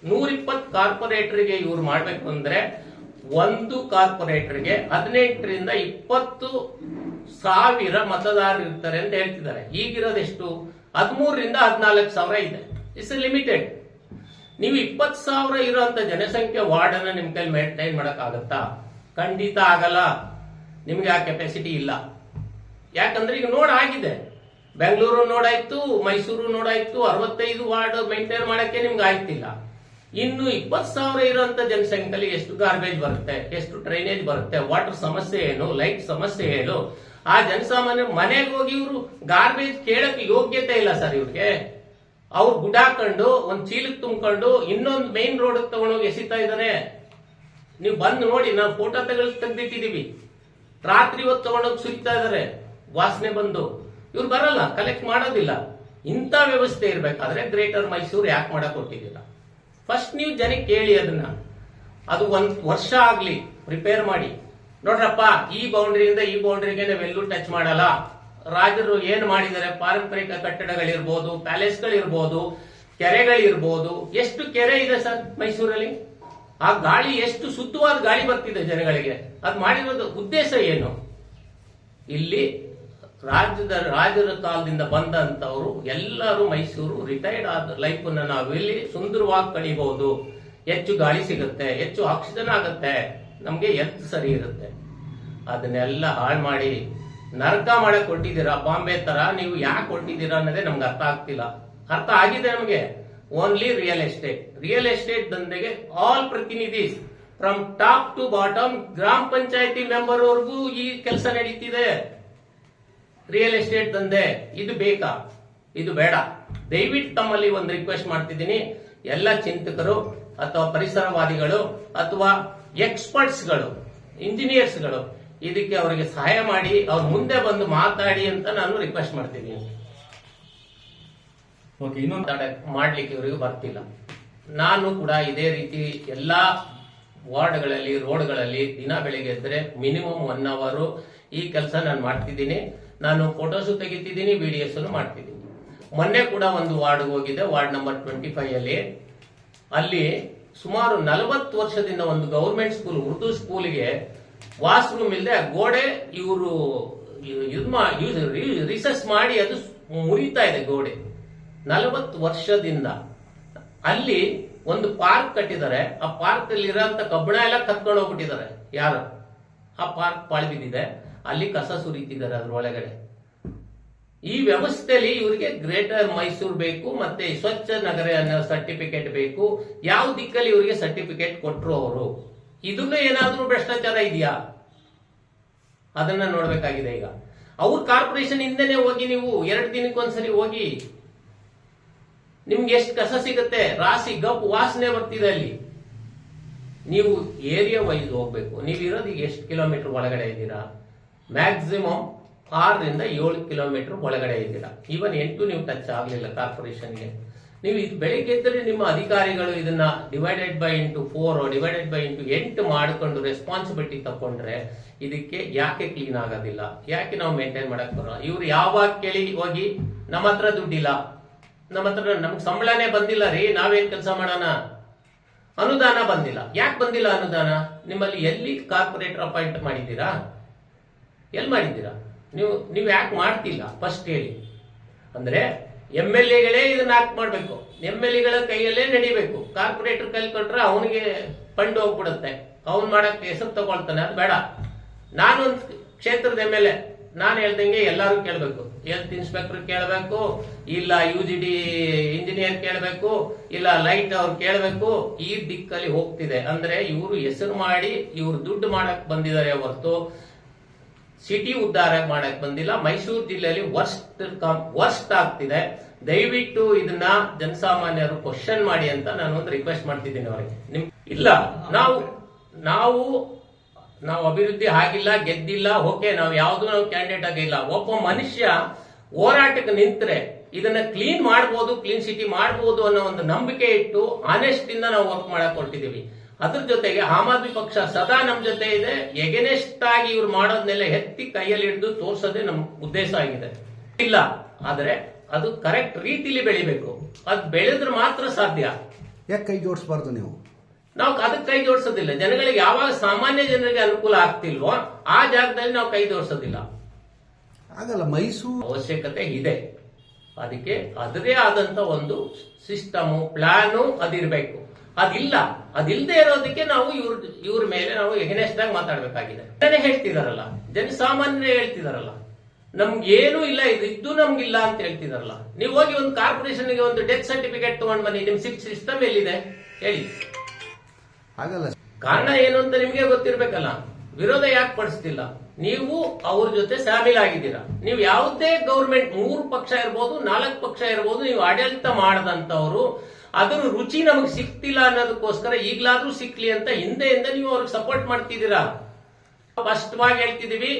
ನೂರ ಇಪ್ಪತ್ತು ಕಾರ್ಪೊರೇಟರ್ಗೆ ಇವ್ರು ಮಾಡ್ಬೇಕು ಅಂದ್ರೆ ಒಂದು ಕಾರ್ಪೊರೇಟರ್ಗೆ ಹದಿನೆಂಟರಿಂದ ಇಪ್ಪತ್ತು ಸಾವಿರ ಮತದಾರರು ಇರ್ತಾರೆ ಅಂತ ಹೇಳ್ತಿದ್ದಾರೆ. ಈಗಿರೋದೆಷ್ಟು ಹದಿಮೂರರಿಂದ ಹದಿನಾಲ್ಕು ಸಾವಿರ ಇದೆ. ಇಟ್ಸ್ ಲಿಮಿಟೆಡ್ ನೀವು ಇಪ್ಪತ್ತು ಸಾವಿರ ಇರುವಂತ ಜನಸಂಖ್ಯೆ ವಾರ್ಡ್ ಅನ್ನ ನಿಮ್ ಕೈಲಿ ಮೇಂಟೈನ್ ಮಾಡಕ್ ಆಗತ್ತಾ ಖಂಡಿತ ಆಗಲ್ಲ. ನಿಮ್ಗೆ ಆ ಕೆಪಾಸಿಟಿ ಇಲ್ಲ. ಯಾಕಂದ್ರೆ ಈಗ ನೋಡ್ ಆಗಿದೆ. ಬೆಂಗಳೂರು ನೋಡಾಯ್ತು ಮೈಸೂರು ನೋಡಾಯ್ತು ಅರವತ್ತೈದು ವಾರ್ಡ್ ಮೇಂಟೈನ್ ಮಾಡಕ್ಕೆ ನಿಮ್ಗೆ ಆಯ್ತಿಲ್ಲ. ಇನ್ನು ಇಪ್ಪತ್ತು ಸಾವಿರ ಇರುವಂತ ಜನಸಂಖ್ಯೆಯಲ್ಲಿ ಎಷ್ಟು ಗಾರ್ಬೇಜ್ ಬರುತ್ತೆ, ಎಷ್ಟು ಡ್ರೈನೇಜ್ ಬರುತ್ತೆ ವಾಟರ್ ಸಮಸ್ಯೆ ಏನು ಲೈಟ್ ಸಮಸ್ಯೆ ಏನು, ಆ ಜನಸಾಮಾನ್ಯ ಮನೆಗೆ ಹೋಗಿ ಇವರು ಗಾರ್ಬೇಜ್ ಕೇಳಕ್ಕೆ ಯೋಗ್ಯತೆ ಇಲ್ಲ ಸರ್ ಇವ್ರಿಗೆ. ಅವ್ರು ಗುಡಾಕೊಂಡು, ಒಂದ್ ಚೀಲಕ್ಕೆ ತುಂಬಿಕೊಂಡು ಇನ್ನೊಂದು ಮೇನ್ ರೋಡ್ ತಗೊಂಡೋಗಿ ಎಸಿತಾ ಇದ್ದಾರೆ ನೀವು ಬಂದು ನೋಡಿ, ನಾವು ಫೋಟೋ ತೆಗೆದು ತೆಗ್ದಿಟ್ಟಿದೀವಿ. ರಾತ್ರಿ ಹೊತ್ತು ತಗೊಂಡೋಗಿ ಸುರಿತಾ ಇದಾರೆ, ವಾಸನೆ ಬಂದು. ಇವ್ರು ಬರಲ್ಲ ಕಲೆಕ್ಟ್ ಮಾಡೋದಿಲ್ಲ. ಇಂಥ ವ್ಯವಸ್ಥೆ ಇರಬೇಕಾದ್ರೆ ಗ್ರೇಟರ್ ಮೈಸೂರು ಯಾಕೆ ಮಾಡಕ್ ಕೊಟ್ಟಿದ್ದೀರಾ ಫಸ್ಟ್ ನೀವು ಜನಕ್ಕೆ ಕೇಳಿ ಅದನ್ನ. ಅದು ಒಂದ್ ವರ್ಷ ಆಗ್ಲಿ ರಿಪೇರ್ ಮಾಡಿ. ನೋಡ್ರಪ್ಪ, ಈ ಬೌಂಡ್ರಿಯಿಂದ ಈ ಬೌಂಡ್ರಿಗೆ ನಾವೆಲ್ಲೂ ಟಚ್ ಮಾಡಲ್ಲ. ರಾಜರು ಏನ್ ಮಾಡಿದ್ದಾರೆ? ಪಾರಂಪರಿಕ ಕಟ್ಟಡಗಳಿರ್ಬೋದು ಪ್ಯಾಲೇಸ್ಗಳಿರ್ಬೋದು ಕೆರೆಗಳಿರ್ಬೋದು. ಎಷ್ಟು ಕೆರೆ ಇದೆ ಸರ್ ಮೈಸೂರಲ್ಲಿ? ಆ ಗಾಳಿ ಎಷ್ಟು ಶುದ್ಧವಾದ ಗಾಳಿ ಬರ್ತಿದೆ ಜನಗಳಿಗೆ. ಅದು ಮಾಡಿರೋದು ಉದ್ದೇಶ ಏನು? ಇಲ್ಲಿ ರಾಜ್ಯದ ರಾಜರ ಕಾಲದಿಂದ ಬಂದಂತವರು ಎಲ್ಲರೂ ಮೈಸೂರು ರಿಟೈರ್ಡ್ ಆದ ಲೈಫ್ ಅನ್ನ ನಾವು ಇಲ್ಲಿ ಸುಂದರವಾಗಿ ಕಳಿಬಹುದು. ಹೆಚ್ಚು ಗಾಳಿ ಸಿಗುತ್ತೆ, ಹೆಚ್ಚು ಆಕ್ಸಿಜನ್ ಆಗುತ್ತೆ, ನಮ್ಗೆ ಎತ್ತು ಸರಿ ಇರುತ್ತೆ. ಅದನ್ನೆಲ್ಲ ಹಾಳು ಮಾಡಿ ನರಕ ಮಾಡಕ್ ಕೊಟ್ಟಿದ್ದೀರಾ, ಬಾಂಬೆ ತರ ನೀವು ಯಾಕೆ ಕೊಟ್ಟಿದ್ದೀರಾ ಅನ್ನೋದೇ ನಮ್ಗೆ ಅರ್ಥ ಆಗ್ತಿಲ್ಲ. ಅರ್ಥ ಆಗಿದೆ ನಮಗೆ. Only real estate real estate ದಂಧೆಗೆ all ಪ್ರತಿನಿಧೀಸ್ ಫ್ರಮ್ ಟಾಪ್ ಟು ಬಾಟಮ್ ಗ್ರಾಮ ಪಂಚಾಯತಿ ಮೆಂಬರ್ವರೆಗೂ ಈ ಕೆಲಸ ನಡೀತಿದೆ. ರಿಯಲ್ ಎಸ್ಟೇಟ್ ದಂಧೆ ಇದು ಬೇಕಾ? ಇದು ಬೇಡ. ದಯವಿಟ್ಟು ತಮ್ಮಲ್ಲಿ ಒಂದು ರಿಕ್ವೆಸ್ಟ್ ಮಾಡ್ತಿದ್ದೀನಿ. ಎಲ್ಲ ಚಿಂತಕರು ಅಥವಾ ಪರಿಸರವಾದಿಗಳು ಅಥವಾ ಎಕ್ಸ್ಪರ್ಟ್ಸ್ಗಳು ಇಂಜಿನಿಯರ್ಸ್ಗಳು ಇದಕ್ಕೆ ಅವರಿಗೆ ಸಹಾಯ ಮಾಡಿ ಅವ್ರ ಮುಂದೆ ಬಂದು ಮಾತಾಡಿ ಅಂತ ನಾನು ರಿಕ್ವೆಸ್ಟ್ ಮಾಡ್ತಿದ್ದೀನಿ.
ಓಕೆ ಇನ್ನೊಂದು
ಮಾಡ್ಲಿಕ್ಕೆ ಇವರಿಗೆ ಬರ್ತಿಲ್ಲ. ನಾನು ಕೂಡ ಇದೇ ರೀತಿ ಎಲ್ಲಾ ವಾರ್ಡ್ಗಳಲ್ಲಿ ರೋಡ್ಗಳಲ್ಲಿ ದಿನ ಬೆಳಿಗ್ಗೆ ಎದ್ರೆ ಮಿನಿಮಮ್ ಒನ್ ಅವರು ಈ ಕೆಲಸ ನಾನು ಮಾಡ್ತಿದ್ದೀನಿ. ನಾನು ಫೋಟೋಸು ತೆಗಿತಿದ್ದೀನಿ ವಿಡಿಯೋಸ್ ಮಾಡ್ತಿದ್ದೀನಿ. ಮೊನ್ನೆ ಕೂಡ ಒಂದು ವಾರ್ಡ್ ಹೋಗಿದೆ, ವಾರ್ಡ್ ನಂಬರ್ ಟ್ವೆಂಟಿ ಫೈವ್ ಅಲ್ಲಿ. ಅಲ್ಲಿ ಸುಮಾರು ನಲವತ್ತು ವರ್ಷದಿಂದ ಒಂದು ಗೌರ್ಮೆಂಟ್ ಸ್ಕೂಲ್ ಉರ್ದು ಸ್ಕೂಲ್ಗೆ ವಾಶ್ರೂಮ್ ಇಲ್ಲದೆ ಗೋಡೆ ಇವರು ರಿಸರ್ಚ್ ಮಾಡಿ ಅದು ಮುರಿತಾ ಇದೆ ಗೋಡೆ. ನಲವತ್ತು ವರ್ಷದಿಂದ. ಅಲ್ಲಿ ಒಂದು ಪಾರ್ಕ್ ಕಟ್ಟಿದ್ದಾರೆ. ಆ ಪಾರ್ಕ್ ಅಲ್ಲಿ ಇರೋಂತ ಕಬ್ಬಣ ಎಲ್ಲ ಕತ್ಕೊಂಡು ಹೋಗ್ಬಿಟ್ಟಿದ್ದಾರೆ. ಯಾರು? ಆ ಪಾರ್ಕ್ ಪಾಳಿ ಬಿದ್ದಿದೆ ಅಲ್ಲಿ ಕಸ ಸುರಿತಿದ್ದಾರೆ ಅದ್ರ ಒಳಗಡೆ. ಈ ವ್ಯವಸ್ಥೆಯಲ್ಲಿ ಇವರಿಗೆ ಗ್ರೇಟರ್ ಮೈಸೂರು ಬೇಕು, ಮತ್ತೆ ಸ್ವಚ್ಛ ನಗರ ಅನ್ನೋ ಸರ್ಟಿಫಿಕೇಟ್ ಬೇಕು. ಯಾವ ದಿಕ್ಕಲ್ಲಿ ಇವರಿಗೆ ಸರ್ಟಿಫಿಕೇಟ್ ಕೊಟ್ಟರು ಅವರು? ಇದನ್ನು ಏನಾದ್ರೂ ಭ್ರಷ್ಟಾಚಾರ ಇದೆಯಾ? ಅದನ್ನ ನೋಡ್ಬೇಕಾಗಿದೆ ಈಗ. ಅವ್ರ ಕಾರ್ಪೊರೇಷನ್ ಇಂದನೇ ಹೋಗಿ ನೀವು ಎರಡು ದಿನಕ್ಕೊಂದ್ಸರಿ ಹೋಗಿ. ನಿಮ್ಗೆ ಎಷ್ಟು ಕಸ ಸಿಗುತ್ತೆ? ರಾಸಿ, ಗಪ್, ವಾಸನೆ ಬರ್ತಿದೆ ಅಲ್ಲಿ. ನೀವು ಏರಿಯಾ ವೈಸ್ ಹೋಗ್ಬೇಕು. ನೀವು ಇರೋದು ಎಷ್ಟು ಕಿಲೋಮೀಟರ್ ಒಳಗಡೆ ಇದ್ದೀರಾ? ಮ್ಯಾಕ್ಸಿಮಮ್ ಆರರಿಂದ ಏಳು ಕಿಲೋಮೀಟರ್ ಒಳಗಡೆ ಇದ್ದೀರಾ. ಈವನ್ ಎಂಟು ನೀವು ಟಚ್ ಆಗಲಿಲ್ಲ ಕಾರ್ಪೊರೇಷನ್ಗೆ ನೀವು ಇದು ಬೆಳಿಗ್ಗೆ ಎದ್ದರೆ ನಿಮ್ಮ ಅಧಿಕಾರಿಗಳು ಇದನ್ನ divided by into four divided by into ಎಂಟು ಮಾಡಿಕೊಂಡು ರೆಸ್ಪಾನ್ಸಿಬಿಲಿಟಿ ತಕೊಂಡ್ರೆ ಇದಕ್ಕೆ ಯಾಕೆ ಕ್ಲೀನ್ ಆಗೋದಿಲ್ಲ? ಯಾಕೆ ನಾವು ಮೇಂಟೈನ್ ಮಾಡಕ್ ಬರೋಣ ಇವ್ರು ಯಾವಾಗ ಕೇಳಿ ಹೋಗಿ, ನಮ್ಮ ಹತ್ರ ದುಡ್ಡಿಲ್ಲ. ನಮ್ಮ ಹತ್ರ ನಮ್ಗೆ ಸಂಬಳನೇ ಬಂದಿಲ್ಲ ರೀ, ನಾವೇನ್ ಕೆಲಸ ಮಾಡೋಣ? ಅನುದಾನ ಬಂದಿಲ್ಲ. ಯಾಕೆ ಬಂದಿಲ್ಲ ಅನುದಾನ? ನಿಮ್ಮಲ್ಲಿ ಎಲ್ಲಿ ಕಾರ್ಪೊರೇಟರ್ ಅಪಾಯಿಂಟ್ ಮಾಡಿದ್ದೀರಾ? ಎಲ್ಲಿ ಮಾಡಿದ್ದೀರಾ? ನೀವು ನೀವು ಯಾಕೆ ಮಾಡ್ತಿಲ್ಲ? ಫಸ್ಟ್ ಹೇಳಿ. ಅಂದ್ರೆ ಎಂ ಎಲ್ ಎಗಳೇ ಇದನ್ನ ಮಾಡಬೇಕು. ಎಂ ಎಲ್ ಎಗಳ ಕೈಯಲ್ಲೇ ನಡಿಬೇಕು. ಕಾರ್ಪೊರೇಟರ್ ಕೈಲಿ ಕೊಟ್ರೆ ಅವನಿಗೆ ಫಂಡ್ ಹೋಗ್ಬಿಡುತ್ತೆ. ಅವ್ನು ಮಾಡಕ್ಕೆ ಹೆಸರು ತಗೊಳ್ತಾನೆ. ಅದು ಬೇಡ. ನಾನೊಂದು ಕ್ಷೇತ್ರದ ಎಂ ಎಲ್ ಎ. ನಾನು ಹೇಳ್ದಂಗೆ ಎಲ್ಲರೂ ಕೇಳಬೇಕು. ಹೆಲ್ತ್ ಇನ್ಸ್ಪೆಕ್ಟರ್ ಕೇಳಬೇಕು, ಇಲ್ಲ ಯು ಜಿ ಡಿ ಇಂಜಿನಿಯರ್ ಕೇಳಬೇಕು, ಇಲ್ಲ ಲೈಟ್ ಅವ್ರು ಕೇಳಬೇಕು. ಈ ದಿಕ್ಕಲ್ಲಿ ಹೋಗ್ತಿದೆ. ಅಂದ್ರೆ ಇವರು ಹೆಸರು ಮಾಡಿ, ಇವರು ದುಡ್ಡು ಮಾಡಕ್ ಬಂದಿದ್ದಾರೆ ಹೊರತು ಸಿಟಿ ಉದ್ಧಾರ ಮಾಡಕ್ ಬಂದಿಲ್ಲ. ಮೈಸೂರು ಜಿಲ್ಲೆಯಲ್ಲಿ ವರ್ಸ್ಟ್ ವರ್ಸ್ಟ್ ಆಗ್ತಿದೆ. ದಯವಿಟ್ಟು ಇದನ್ನ ಜನಸಾಮಾನ್ಯರು ಕ್ವಶನ್ ಮಾಡಿ ಅಂತ ನಾನು ಒಂದು ರಿಕ್ವೆಸ್ಟ್ ಮಾಡ್ತಿದ್ದೀನಿ ಅವರಿಗೆ. ನಿಮ್, ಇಲ್ಲ, ನಾವು ನಾವು ನಾವು ಅಭಿವೃದ್ಧಿ ಆಗಿಲ್ಲ, ಗೆದ್ದಿಲ್ಲ ಓಕೆ ನಾವು ಯಾವ್ದು ನಾವು ಕ್ಯಾಂಡಿಡೇಟ್ ಆಗಿಲ್ಲ ಒಬ್ಬ ಮನುಷ್ಯ ಹೋರಾಟಕ್ಕೆ ನಿಂತರೆ ಇದನ್ನ ಕ್ಲೀನ್ ಮಾಡ್ಬೋದು ಕ್ಲೀನ್ ಸಿಟಿ ಮಾಡ್ಬೋದು ಅನ್ನೋ ಒಂದು ನಂಬಿಕೆ ಇಟ್ಟು ಆನೆಸ್ಟ್ ಇಂದ ನಾವು ವರ್ಕ್ ಮಾಡಕ್ ಹೊರಟಿದೀವಿ ಅದ್ರ ಜೊತೆಗೆ ಆಮ್ ಆದ್ಮಿ ಪಕ್ಷ ಸದಾ ನಮ್ ಜೊತೆ ಇದೆ. ಎಗೆನೆಸ್ಟ್ ಆಗಿ ಇವ್ರು ಮಾಡೋದ್ನೆಲ್ಲ ಎತ್ತಿ ಕೈಯಲ್ಲಿ ಹಿಡಿದು ತೋರ್ಸೋದೇ ನಮ್ ಉದ್ದೇಶ ಆಗಿದೆ. ಇಲ್ಲ ಆದ್ರೆ ಅದು ಕರೆಕ್ಟ್ ರೀತಿಲಿ ಬೆಳಿಬೇಕು. ಅದು ಬೆಳೆದ್ರೆ ಮಾತ್ರ ಸಾಧ್ಯ.
ಯಾಕೆ ಕೈ ಜೋಡಿಸಬಾರ್ದು ನೀವು?
ನಾವು ಅದಕ್ಕೆ ಕೈ ಜೋಡಿಸೋದಿಲ್ಲ. ಜನಗಳಿಗೆ ಯಾವಾಗ ಸಾಮಾನ್ಯ ಜನರಿಗೆ ಅನುಕೂಲ ಆಗ್ತಿಲ್ವೋ ಆ ಜಾಗದಲ್ಲಿ ನಾವು ಕೈ ಜೋಡಿಸೋದಿಲ್ಲ.
ಆಗಲ್ಲ ಮೈಸೂರು
ಅವಶ್ಯಕತೆ ಇದೆ. ಅದಕ್ಕೆ ಅದರದೇ ಆದಂತ ಒಂದು ಸಿಸ್ಟಮು ಪ್ಲಾನು ಅದಿರ್ಬೇಕು. ಅದಿಲ್ಲ. ಅದಿಲ್ಲದೆ ಇರೋದಕ್ಕೆ ನಾವು ಇವ್ರ ಇವ್ರ ಮೇಲೆ ನಾವು ಆಗಿ ಮಾತಾಡ್ಬೇಕಾಗಿದೆ. ಜನನೇ ಹೇಳ್ತಿದಾರಲ್ಲ. ಜನಸಾಮಾನ್ಯರೇ ಹೇಳ್ತಿದಾರಲ್ಲ. ನಮ್ಗೇನು ಇಲ್ಲ ಇದು ಇದ್ದು ನಮ್ಗಿಲ್ಲ ಅಂತ ಹೇಳ್ತಿದಾರಲ್ಲ. ನೀವು ಹೋಗಿ ಒಂದು ಕಾರ್ಪೊರೇಷನ್ಗೆ ಒಂದು ಡೆತ್ ಸರ್ಟಿಫಿಕೇಟ್ ತಗೊಂಡ್ ಬನ್ನಿ. ನಿಮ್ ಸಿಸ್ಟಮ್ ಎಲ್ಲಿದೆ? ಹೇಳಿ.
ಆಗಲ್ಲ
ಕಾರಣ ಏನು ಅಂತ ನಿಮ್ಗೆ ಗೊತ್ತಿರ್ಬೇಕಲ್ಲ. ವಿರೋಧ ಯಾಕೆ ಪಡಿಸ್ತಿಲ್ಲ? ನೀವು ಅವ್ರ ಜೊತೆ ಆಗಿದ್ದೀರಾ ನೀವು ಯಾವುದೇ ಗೌರ್ಮೆಂಟ್ ಮೂರು ಪಕ್ಷ ಇರ್ಬೋದು ನಾಲ್ಕು ಪಕ್ಷ ಇರ್ಬೋದು ನೀವು ಆಡಳಿತ ಮಾಡದಂತವ್ರು ಅದ್ರ ರುಚಿ ನಮಗೆ ಸಿಕ್ತಿಲ್ಲ ಅನ್ನೋದಕ್ಕೋಸ್ಕರ ಈಗಲಾದ್ರೂ ಸಿಕ್ಲಿ ಅಂತ ಹಿಂದೆಯಿಂದ ನೀವು ಅವ್ರಿಗೆ ಸಪೋರ್ಟ್ ಮಾಡ್ತಿದ್ದೀರಾ? ಸ್ಪಷ್ಟವಾಗಿ ಹೇಳ್ತಿದೀವಿ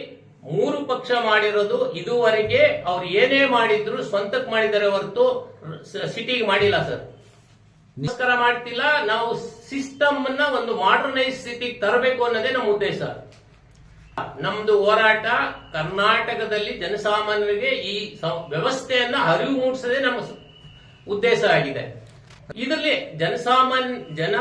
ಮೂರು ಪಕ್ಷ ಮಾಡಿರೋದು ಇದುವರೆಗೆ ಅವ್ರು ಏನೇ ಮಾಡಿದ್ರು ಸ್ವಂತಕ್ಕೆ ಮಾಡಿದರೆ ಹೊರತು ಸಿಟಿಗೆ ಮಾಡಿಲ್ಲ ಸರ್. ನಮಸ್ಕಾರ ಮಾಡ್ತಿಲ್ಲ, ನಾವು ಸಿಸ್ಟಮ್ ಅನ್ನ ಒಂದು ಮಾಡರ್ನೈಸ್ ಸ್ಥಿತಿಗೆ ತರಬೇಕು ಅನ್ನೋದೇ ನಮ್ಮ ಉದ್ದೇಶ. ನಮ್ದು ಹೋರಾಟ ಕರ್ನಾಟಕದಲ್ಲಿ ಜನಸಾಮಾನ್ಯರಿಗೆ ಈ ವ್ಯವಸ್ಥೆಯನ್ನ ಅರಿವು ಮೂಡಿಸೋದೇ ನಮ್ಮ ಉದ್ದೇಶ ಆಗಿದೆ. ಇದರಲ್ಲಿ ಜನಸಾಮಾನ್ಯ ಜನ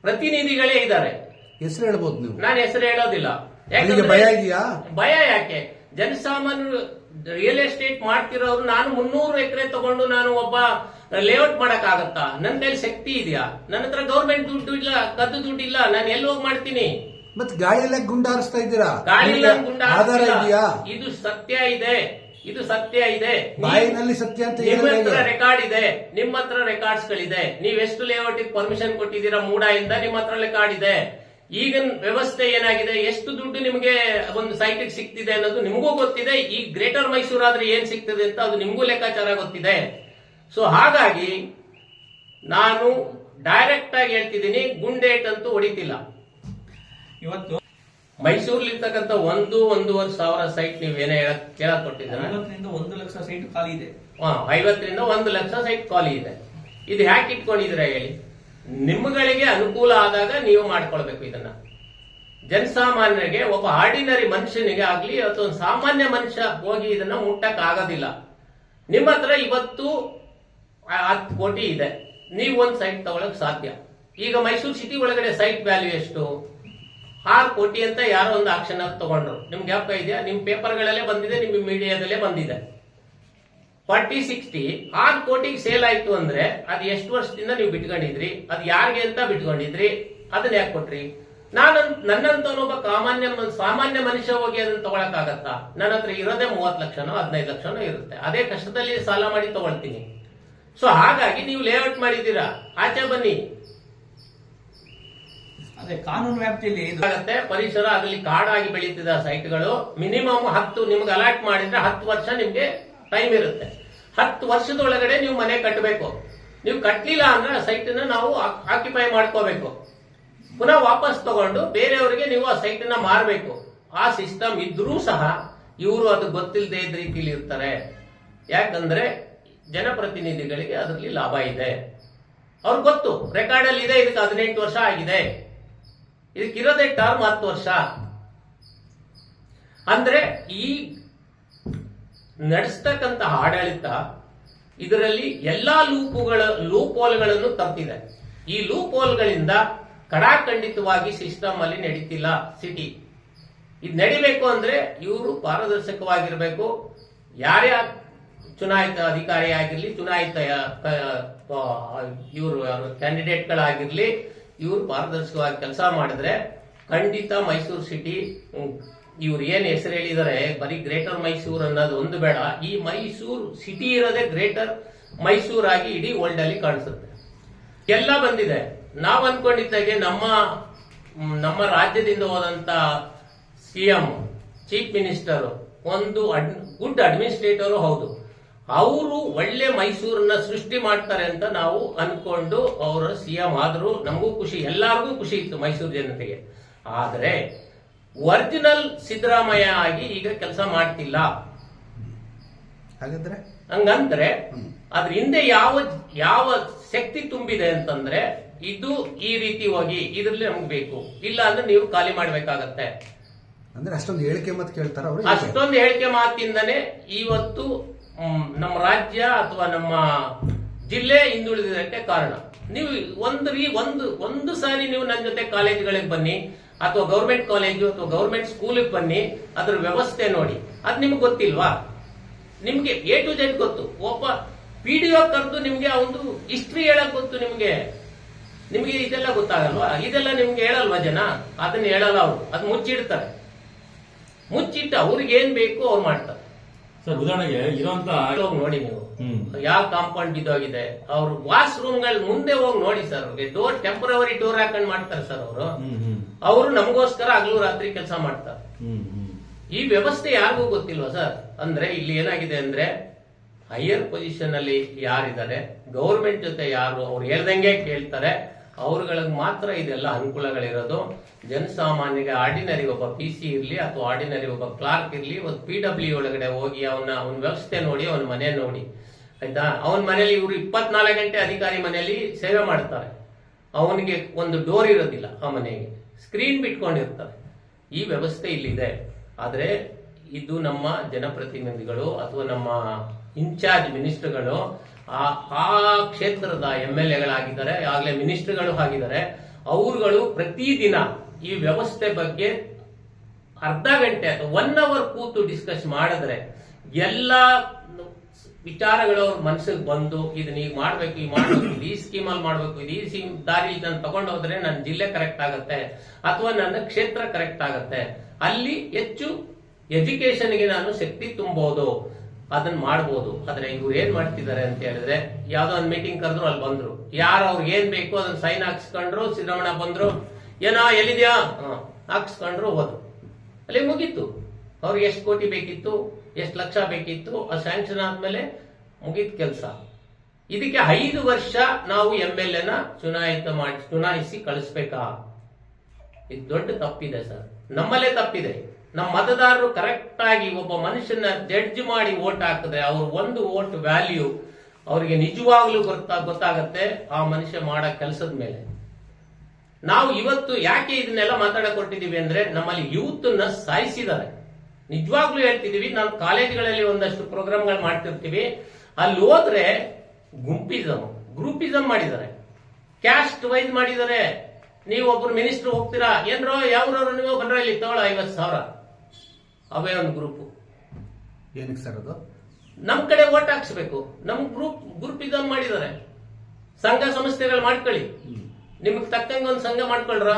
ಪ್ರತಿನಿಧಿಗಳೇ ಇದ್ದಾರೆ.
ಹೆಸರು ಹೇಳ್ಬೋದು ನೀವು.
ನಾನು ಹೆಸರು ಹೇಳೋದಿಲ್ಲ. ಯಾಕಂದ್ರೆ-
ಭಯ ಇದೆಯಾ?
ಭಯ ಯಾಕೆ? ಜನಸಾಮಾನ್ಯರು ರಿಯಲ್ ಎಸ್ಟೇಟ್ ಮಾಡ್ತಿರೋರು ನಾನು ಮುನ್ನೂರು ಎಕರೆ ತಗೊಂಡು ನಾನು ಒಬ್ಬ ಲೇಔಟ್ ಮಾಡಕ್ ಆಗತ್ತಾ ನನ್ನ ಕೈಲಿ ಶಕ್ತಿ ಇದೆಯಾ? ನನ್ನ ಹತ್ರ ಗೌರ್ಮೆಂಟ್ ದುಡ್ಡು ಇಲ್ಲ ಕದ್ದು ದುಡ್ಡು ಇಲ್ಲ ನಾನು ಎಲ್ಲಿ ಹೋಗಿ ಮಾಡ್ತೀನಿ?
ಮತ್ತೆ ಗಾಯಲ್ಲ ಗುಂಡಾರಿಸ್ತಾ ಇದ್ದೀರಾ?
ಗಾಳಿ ಇಲ್ಲ,
ನಿಮ್ಗೆ
ಗುಂಡ
ಆಧಾರ ಇದೆಯಾ?
ಇದು ಸತ್ಯ ಇದೆ. ಇದು ಸತ್ಯ ಇದೆ.
ಬಾಯಿನಲ್ಲಿ ಸತ್ಯ ಅಂತ
ನಿಮ್ಮ ಹತ್ರ? ರೆಕಾರ್ಡ್ ಇದೆ. ನಿಮ್ಮ ಹತ್ರ ರೆಕಾರ್ಡ್ಸ್ ಗಳಿದೆ ನೀವ್ ಎಷ್ಟು ಲೇಔಟ್ ಪರ್ಮಿಷನ್ ಕೊಟ್ಟಿದ್ದೀರಾ ಮೂಡಾಯಿಂದ ನಿಮ್ಮ ಹತ್ರ ರೆಕಾರ್ಡ್ ಇದೆ. ಈಗ ವ್ಯವಸ್ಥೆ ಏನಾಗಿದೆ? ಎಷ್ಟು ದುಡ್ಡು ನಿಮಗೆ ಒಂದು ಸೈಟ್ ಸಿಗ್ತಿದೆ ಅನ್ನೋದು ನಿಮಗೂ ಗೊತ್ತಿದೆ. ಈ ಗ್ರೇಟರ್ ಮೈಸೂರು ಆದ್ರೆ ಏನ್ ಸಿಗ್ತದೆ ಅಂತ ಅದು ನಿಮಗೂ ಲೆಕ್ಕಾಚಾರ ಗೊತ್ತಿದೆ. ಸೊ ಹಾಗಾಗಿ ನಾನು ಡೈರೆಕ್ಟ್ ಆಗಿ ಹೇಳ್ತಿದ್ದೀನಿ ಗುಂಡೇಟ್ ಅಂತೂ ಹೊಡಿತಿಲ್ಲ.
ಇವತ್ತು
ಮೈಸೂರ್ಲಿರ್ತಕ್ಕಂಥ ಒಂದು ಒಂದೂವರೆ ಸಾವಿರ ಸೈಟ್ ನೀವು ಏನೇ ಹೇಳಕ್ ಕೇಳಕ್ ಕೊಟ್ಟಿದ್ದೀರಾ
ಐವತ್ತರಿಂದ ಒಂದು ಲಕ್ಷ ಸೈಟ್ ಖಾಲಿ ಇದೆ.
ಹಾ, ಐವತ್ತರಿಂದ ಒಂದು ಲಕ್ಷ ಸೈಟ್ ಖಾಲಿ ಇದೆ. ಇದು ಯಾಕೆ ಇಟ್ಕೊಂಡಿದ್ದೀರಾ ಹೇಳಿ? ನಿಮ್ಗಳಿಗೆ ಅನುಕೂಲ ಆದಾಗ ನೀವು ಮಾಡ್ಕೊಳ್ಬೇಕು ಇದನ್ನ. ಜನಸಾಮಾನ್ಯರಿಗೆ ಒಬ್ಬ ಆರ್ಡಿನರಿ ಮನುಷ್ಯನಿಗೆ ಆಗ್ಲಿ ಅಥವಾ ಒಂದು ಸಾಮಾನ್ಯ ಮನುಷ್ಯ ಹೋಗಿ ಇದನ್ನ ಮುಟ್ಟಕ್ ಆಗೋದಿಲ್ಲ. ನಿಮ್ಮ ಹತ್ರ ಇವತ್ತು ಹತ್ತು ಕೋಟಿ ಇದೆ. ನೀವು ಒಂದು ಸೈಟ್ ತಗೊಳಕ್ ಸಾಧ್ಯ. ಈಗ ಮೈಸೂರು ಸಿಟಿ ಒಳಗಡೆ ಸೈಟ್ ವ್ಯಾಲ್ಯೂ ಎಷ್ಟು? ಆರು ಕೋಟಿ ಅಂತ ಯಾರೋ ಒಂದು ಆಕ್ಷನ್ ತಗೊಂಡ್ರು. ನಿಮ್ಗೆ ಯಾಕೆ ಇದೆಯಾ? ನಿಮ್ ಪೇಪರ್ಗಳಲ್ಲೇ ಬಂದಿದೆ, ನಿಮ್ ಮೀಡಿಯಾದಲ್ಲೇ ಬಂದಿದೆ. ಫಾರ್ಟಿ ಸಿಕ್ಸ್ಟಿ ಆರು ಕೋಟಿಗೆ ಸೇಲ್ ಆಯ್ತು ಅಂದ್ರೆ ಅದು ಎಷ್ಟು ವರ್ಷದಿಂದ ನೀವು ಬಿಟ್ಕೊಂಡಿದ್ರಿ? ಅದು ಯಾರಿಗೆ ಅಂತ ಬಿಟ್ಕೊಂಡಿದ್ರಿ? ಅದನ್ನ ಯಾಕೆ ಕೊಟ್ರಿ? ನಾನು ನನ್ನಂತವನೊಬ್ಬ ಸಾಮಾನ್ಯ ಮ- ಸಾಮಾನ್ಯ ಮನುಷ್ಯ ಹೋಗಿ ಅದನ್ನ ತಗೊಳಕ್ ಆಗತ್ತಾ ನನ್ನ ಹತ್ರ ಇರೋದೇ ಮೂವತ್ತು ಲಕ್ಷನೋ, ಹದಿನೈದು ಲಕ್ಷನೋ ಇರುತ್ತೆ. ಅದೇ ಕಷ್ಟದಲ್ಲಿ ಸಾಲ ಮಾಡಿ ತಗೊಳ್ತೀನಿ. ಸೊ ಹಾಗಾಗಿ ನೀವು ಲೇಔಟ್ ಮಾಡಿದ್ದೀರಾ? ಆಚೆ ಬನ್ನಿ.
ಅದೇ ಕಾನೂನು ವ್ಯಾಪ್ತಿಯಲ್ಲಿ
ಆಗುತ್ತೆ. ಪರಿಸರ ಅದರಲ್ಲಿ ಕಾಡಾಗಿ ಬೆಳೀತಿದ್ದ ಸೈಟ್ಗಳು ಮಿನಿಮಮ್ ಹತ್ತು ನಿಮ್ಗೆ ಅಲಾಟ್ ಮಾಡಿದ್ರೆ ಹತ್ತು ವರ್ಷ ನಿಮ್ಗೆ ಟೈಮ್ ಇರುತ್ತೆ. ಹತ್ತು ವರ್ಷದೊಳಗಡೆ ನೀವು ಮನೆ ಕಟ್ಟಬೇಕು ನೀವು ಕಟ್ಟಲಿಲ್ಲ ಅಂದ್ರೆ ಸೈಟ್ ನಾವು ಆಕ್ಯುಪೈ ಮಾಡ್ಕೋಬೇಕು. ಪುನಃ ವಾಪಸ್ ತಗೊಂಡು ಬೇರೆಯವರಿಗೆ ನೀವು ಆ ಸೈಟ್ನ ಮಾರಬೇಕು. ಆ ಸಿಸ್ಟಮ್ ಇದ್ರೂ ಸಹ ಇವರು ಅದು ಗೊತ್ತಿಲ್ಲದೆ ಇದ್ದ ರೀತಿಯಲ್ಲಿ ಇರ್ತಾರೆ. ಯಾಕಂದ್ರೆ ಜನಪ್ರತಿನಿಧಿಗಳಿಗೆ ಅದರಲ್ಲಿ ಲಾಭ ಇದೆ. ಅವ್ರಿಗೆ ಗೊತ್ತು. ರೆಕಾರ್ಡ್ ಅಲ್ಲಿ ಇದೆ, ಇದಕ್ಕೆ ಹದಿನೆಂಟು ವರ್ಷ ಆಗಿದೆ. ಇದಕ್ಕಿರೋದೇ ಟರ್ಮ್ ಹತ್ತು ವರ್ಷ. ಅಂದ್ರೆ ಈ ನಡೆಸ್ತಕ್ಕಂತಹ ಆಡಳಿತ ಇದರಲ್ಲಿ ಎಲ್ಲಾ ಲೂಪುಗಳ ಲೂಪ್ ಹೋಲ್ಗಳನ್ನು ತಪ್ಪಿದೆ. ಈ ಲೂಪ್ ಹೋಲ್ಗಳಿಂದ ಕಡಾಖಂಡಿತವಾಗಿ ಸಿಸ್ಟಮ್ ಅಲ್ಲಿ ನಡೀತಿಲ್ಲ ಸಿಟಿ. ಇದು ನಡಿಬೇಕು ಅಂದ್ರೆ ಇವರು ಪಾರದರ್ಶಕವಾಗಿರಬೇಕು. ಯಾರೇ ಚುನಾಯಿತ ಅಧಿಕಾರಿ ಆಗಿರಲಿ, ಚುನಾಯಿತ ಇವರು ಕ್ಯಾಂಡಿಡೇಟ್ಗಳಾಗಿರ್ಲಿ ಇವರು ಪಾರದರ್ಶಕವಾಗಿ ಕೆಲಸ ಮಾಡಿದ್ರೆ ಖಂಡಿತ ಮೈಸೂರು ಸಿಟಿ ಇವ್ರು ಏನ್ ಹೆಸರು ಹೇಳಿದಾರೆ, ಬರೀ ಗ್ರೇಟರ್ ಮೈಸೂರು ಅನ್ನೋದು ಒಂದು ಬೇಡ. ಈ ಮೈಸೂರು ಸಿಟಿ ಇರೋದೇ ಗ್ರೇಟರ್ ಮೈಸೂರಾಗಿ ಇಡೀ ವರ್ಲ್ಡ್ ಅಲ್ಲಿ ಕಾಣಿಸುತ್ತೆ. ಎಲ್ಲ ಬಂದಿದೆ. ನಾವ್ ಅನ್ಕೊಂಡಿದ್ದಾಗೆ ನಮ್ಮ ನಮ್ಮ ರಾಜ್ಯದಿಂದ ಹೋದಂತ ಸಿಎಂ ಚೀಫ್ ಮಿನಿಸ್ಟರ್ ಒಂದು ಗುಡ್ ಅಡ್ಮಿನಿಸ್ಟ್ರೇಟರ್ ಹೌದು. ಅವರು ಒಳ್ಳೆ ಮೈಸೂರನ್ನ ಸೃಷ್ಟಿ ಮಾಡ್ತಾರೆ ಅಂತ ನಾವು ಅನ್ಕೊಂಡು ಅವರ ಸಿಎಂ ಆದ್ರು ನಮಗೂ ಖುಷಿ ಎಲ್ಲಾರ್ಗೂ ಖುಷಿ ಇತ್ತು ಮೈಸೂರು ಜನತೆಗೆ. ಆದರೆ ಒರಿಜಿನಲ್ ಸಿದ್ದರಾಮಯ್ಯ ಆಗಿ ಈಗ ಕೆಲಸ ಮಾಡ್ತಿಲ್ಲ.
ಹಾಗಾದ್ರೆ?
ಹಂಗಂದ್ರೆ ಅದ್ರ ಹಿಂದೆ ಯಾವ ಯಾವ ಶಕ್ತಿ ತುಂಬಿದೆ ಅಂತಂದ್ರೆ ಇದು ಈ ರೀತಿ ಹೋಗಿ ಇದ್ರಲ್ಲಿ ನಮ್ಗೆ ಬೇಕು. ಇಲ್ಲ ಅಂದ್ರೆ ನೀವು ಖಾಲಿ ಮಾಡ್ಬೇಕಾಗತ್ತೆ.
ಅಂದ್ರೆ ಅಷ್ಟೊಂದು ಹೇಳಿಕೆ ಮಾತು ಕೇಳ್ತಾರ ಅವರು?
ಅಷ್ಟೊಂದು ಹೇಳಿಕೆ ಮಾತಿಂದನೇ ಇವತ್ತು ನಮ್ಮ ರಾಜ್ಯ ಅಥವಾ ನಮ್ಮ ಜಿಲ್ಲೆ ಹಿಂದುಳಿದಿದ್ದಕ್ಕೆ ಕಾರಣ. ನೀವು ಒಂದು ರೀ ಒಂದು ಒಂದು ಸಾರಿ ನೀವು ನನ್ನ ಜೊತೆ ಕಾಲೇಜ್ಗಳಿಗೆ ಬನ್ನಿ, ಅಥವಾ ಗೌರ್ಮೆಂಟ್ ಕಾಲೇಜು, ಅಥವಾ ಗೌರ್ಮೆಂಟ್ ಸ್ಕೂಲಿಗೆ ಬನ್ನಿ, ಅದ್ರ ವ್ಯವಸ್ಥೆ ನೋಡಿ. ಅದ್ ನಿಮ್ಗೆ ಗೊತ್ತಿಲ್ವಾ? ನಿಮ್ಗೆ ಎ ಟು ಜೆಡ್ ಗೊತ್ತು. ಒಬ್ಬ ಒ ಕರೆದು ನಿಮ್ಗೆ ಒಂದು ಹಿಸ್ಟ್ರಿ ಹೇಳಕ್ ಗೊತ್ತು ನಿಮ್ಗೆ. ನಿಮ್ಗೆ ಇದೆಲ್ಲ ಗೊತ್ತಾಗಲ್ವಾ? ಇದೆಲ್ಲ ನಿಮ್ಗೆ ಹೇಳಲ್ವಾ ಜನ? ಅದನ್ನ ಹೇಳಲ್ಲ ಅವರು. ಅದ್ ಮುಚ್ಚಿಡ್ತಾರೆ. ಮುಚ್ಚಿಟ್ಟು ಅವ್ರಿಗೆ ಏನ್ ಬೇಕು ಅವ್ರು ಮಾಡ್ತಾರೆ.
ಸರ್ ಉದಾಹರಣೆಗೆ ಇರೋಂತ
ಹೋಗಿ ನೋಡಿ ನೀವು. ಯಾವ ಕಾಂಪೌಂಡ್ ಬಿದ್ದೋಗಿದೆ ಅವ್ರು ವಾಶ್ ರೂಮ್ಗಳ ಮುಂದೆ ಹೋಗಿ ನೋಡಿ ಸರ್ ಅವ್ರಿಗೆ. ಡೋರ್ ಟೆಂಪರವರಿ ಡೋರ್ ಹಾಕೊಂಡ್ ಮಾಡ್ತಾರೆ ಸರ್ ಅವರು. ಅವರು ನಮಗೋಸ್ಕರ ಹಗಲು ರಾತ್ರಿ ಕೆಲಸ ಮಾಡ್ತಾರೆ. ಈ ವ್ಯವಸ್ಥೆ ಯಾರಿಗೂ ಗೊತ್ತಿಲ್ವಾ ಸರ್? ಅಂದ್ರೆ ಇಲ್ಲಿ ಏನಾಗಿದೆ ಅಂದ್ರೆ ಹೈಯರ್ ಪೊಸಿಷನ್ ಅಲ್ಲಿ ಯಾರಿದ್ದಾರೆ? ಗೌರ್ಮೆಂಟ್ ಜೊತೆ ಯಾರು? ಅವ್ರು ಹೇಳ್ದಂಗೆ ಕೇಳ್ತಾರೆ. ಅವ್ರಗಳಿಗೆ ಮಾತ್ರ ಇದೆಲ್ಲ ಅನುಕೂಲಗಳಿರೋದು. ಜನಸಾಮಾನ್ಯರಿಗೆ ಆರ್ಡಿನರಿ ಒಬ್ಬ ಪಿ ಸಿ ಇರಲಿ ಅಥವಾ ಆರ್ಡಿನರಿ ಒಬ್ಬ ಕ್ಲಾರ್ಕ್ ಇರಲಿ ಒಂದು ಪಿ ಡಬ್ಲ್ಯೂ ಒಳಗಡೆ ಹೋಗಿ ಅವನ ಅವನ ವ್ಯವಸ್ಥೆ ನೋಡಿ, ಅವನ ಮನೆ ನೋಡಿ. ಆಯ್ತಾ? ಅವನ ಮನೆಯಲ್ಲಿ ಇವರು ಇಪ್ಪತ್ನಾಲ್ಕು ಗಂಟೆ ಅಧಿಕಾರಿ ಮನೆಯಲ್ಲಿ ಸೇವೆ ಮಾಡ್ತಾರೆ. ಅವನಿಗೆ ಒಂದು ಡೋರ್ ಇರೋದಿಲ್ಲ ಆ ಮನೆಗೆ. ಸ್ಕ್ರೀನ್ ಬಿಟ್ಕೊಂಡಿರ್ತಾರೆ. ಈ ವ್ಯವಸ್ಥೆ ಇಲ್ಲಿದೆ. ಆದರೆ ಇದು ನಮ್ಮ ಜನಪ್ರತಿನಿಧಿಗಳು ಅಥವಾ ನಮ್ಮ ಇನ್ಚಾರ್ಜ್ ಮಿನಿಸ್ಟರ್ಗಳು ಆ ಆ ಕ್ಷೇತ್ರದ ಎಂ ಎಲ್ ಎಗಳಾಗಿದ್ದಾರೆ ಆಗ್ಲೇ ಮಿನಿಸ್ಟರ್ಗಳು ಆಗಿದ್ದಾರೆ, ಅವರುಗಳು ಪ್ರತಿದಿನ ಈ ವ್ಯವಸ್ಥೆ ಬಗ್ಗೆ ಅರ್ಧ ಗಂಟೆ ಅಥವಾ ಒನ್ ಅವರ್ ಕೂತು ಡಿಸ್ಕಸ್ ಮಾಡಿದ್ರೆ ಎಲ್ಲ ವಿಚಾರಗಳು ಅವ್ರ ಮನಸ್ಸಿಗೆ ಬಂದು ಇದನ್ನ ಈಗ ಮಾಡ್ಬೇಕು ಈಗ ಮಾಡ್ಬೇಕು ಈ ಸ್ಕೀಮ್ ಅಲ್ಲಿ ಮಾಡ್ಬೇಕು, ಇದು ಈ ಸ್ಕೀಮ್ ದಾರಿ ನಾನು ತಗೊಂಡು ಹೋದ್ರೆ ನನ್ನ ಜಿಲ್ಲೆ ಕರೆಕ್ಟ್ ಆಗತ್ತೆ, ಅಥವಾ ನನ್ನ ಕ್ಷೇತ್ರ ಕರೆಕ್ಟ್ ಆಗತ್ತೆ. ಅಲ್ಲಿ ಹೆಚ್ಚು ಎಜುಕೇಶನ್ಗೆ ನಾನು ಶಕ್ತಿ ತುಂಬಬಹುದು ಅದನ್ನ ಮಾಡ್ಬೋದು. ಆದ್ರೆ ಇವ್ರು ಏನ್ ಮಾಡ್ತಿದ್ದಾರೆ ಅಂತ ಹೇಳಿದ್ರೆ, ಯಾವ್ದೋ ಒಂದು ಮೀಟಿಂಗ್ ಕರೆದ್ರು ಅಲ್ಲಿ ಬಂದ್ರು. ಯಾರು ಅವ್ರು ಏನ್ ಬೇಕು ಅದನ್ನ ಸೈನ್ ಹಾಕ್ಸ್ಕೊಂಡ್ರು ಸಿದ್ದರಾಮಣ್ಣ ಬಂದ್ರು, ಏನೋ, ಎಲ್ಲಿದ್ಯಾ? ಹಾಕ್ಸ್ಕೊಂಡ್ರು ಹೋದ್ರು. ಅಲ್ಲಿ ಮುಗೀತು. ಅವ್ರಿಗೆ ಎಷ್ಟು ಕೋಟಿ ಬೇಕಿತ್ತು, ಎಷ್ಟು ಲಕ್ಷ ಬೇಕಿತ್ತು, ಆ ಸ್ಯಾಂಕ್ಷನ್ ಆದ್ಮೇಲೆ ಮುಗೀತು ಕೆಲಸ. ಇದಕ್ಕೆ ಐದು ವರ್ಷ ನಾವು ಎಂ ಎಲ್ ಎನ ಚುನಾಯಿತ ಮಾಡಿ, ಚುನಾಯಿಸಿ ಕಳಿಸ್ಬೇಕಾ? ಇದು ದೊಡ್ಡ ತಪ್ಪಿದೆ ಸರ್. ನಮ್ಮಲ್ಲೇ ತಪ್ಪಿದೆ. ನಮ್ಮ ಮತದಾರರು ಕರೆಕ್ಟ್ ಆಗಿ ಒಬ್ಬ ಮನುಷ್ಯನ ಜಡ್ಜ್ ಮಾಡಿ ಓಟ್ ಹಾಕಿದ್ರೆ ಅವ್ರ ಒಂದು ಓಟ್ ವ್ಯಾಲ್ಯೂ ಅವರಿಗೆ ನಿಜವಾಗ್ಲೂ ಗೊತ್ತಾ, ಗೊತ್ತಾಗತ್ತೆ ಆ ಮನುಷ್ಯ ಮಾಡೋ ಕೆಲಸದ ಮೇಲೆ. ನಾವು ಇವತ್ತು ಯಾಕೆ ಇದನ್ನೆಲ್ಲ ಮಾತಾಡಕ್ ಕೊಟ್ಟಿದೀವಿ ಅಂದ್ರೆ ನಮ್ಮಲ್ಲಿ ಯೂತ್ನ ಸಾಯಿಸಿದ್ದಾರೆ. ನಿಜವಾಗ್ಲೂ ಹೇಳ್ತಿದೀವಿ ನಾವು ಕಾಲೇಜ್ಗಳಲ್ಲಿ ಒಂದಷ್ಟು ಪ್ರೋಗ್ರಾಮ್ಗಳು ಮಾಡ್ತಿರ್ತೀವಿ, ಅಲ್ಲಿ ಹೋದ್ರೆ ಗುಂಪಿಸಮ್ ಗ್ರೂಪಿಸಮ್ ಮಾಡಿದ್ದಾರೆ. ಕ್ಯಾಸ್ಟ್ ವೈಸ್ ಮಾಡಿದ್ದಾರೆ. ನೀವು ಒಬ್ರು ಮಿನಿಸ್ಟರ್ ಹೋಗ್ತೀರಾ? ಏನ್ರೋ, ಯಾವ್ರವ್ರು ನೀವು ಬಂದ್ರೆ ಇಲ್ಲಿ ತಗೊಳ್ಳ ಐವತ್ತು ಸಾವಿರ. ಅವೇ ಒಂದು ಗ್ರೂಪ್.
ಏನಕ್ಕೆ ಸರ್ ಅದು?
ನಮ್ ಕಡೆ ಓಟ್ ಹಾಕ್ಸ್ಬೇಕು. ನಮ್ ಗ್ರೂಪ್ ಗ್ರೂಪ್ ಗ್ರೂಪಿಸಮ್ ಮಾಡಿದ್ದಾರೆ ಸಂಘ ಸಂಸ್ಥೆಗಳು ಮಾಡ್ಕೊಳ್ಳಿ. ನಿಮ್ಗೆ ತಕ್ಕಂಗೆ ಒಂದು ಸಂಘ ಮಾಡ್ಕೊಳ್ರ?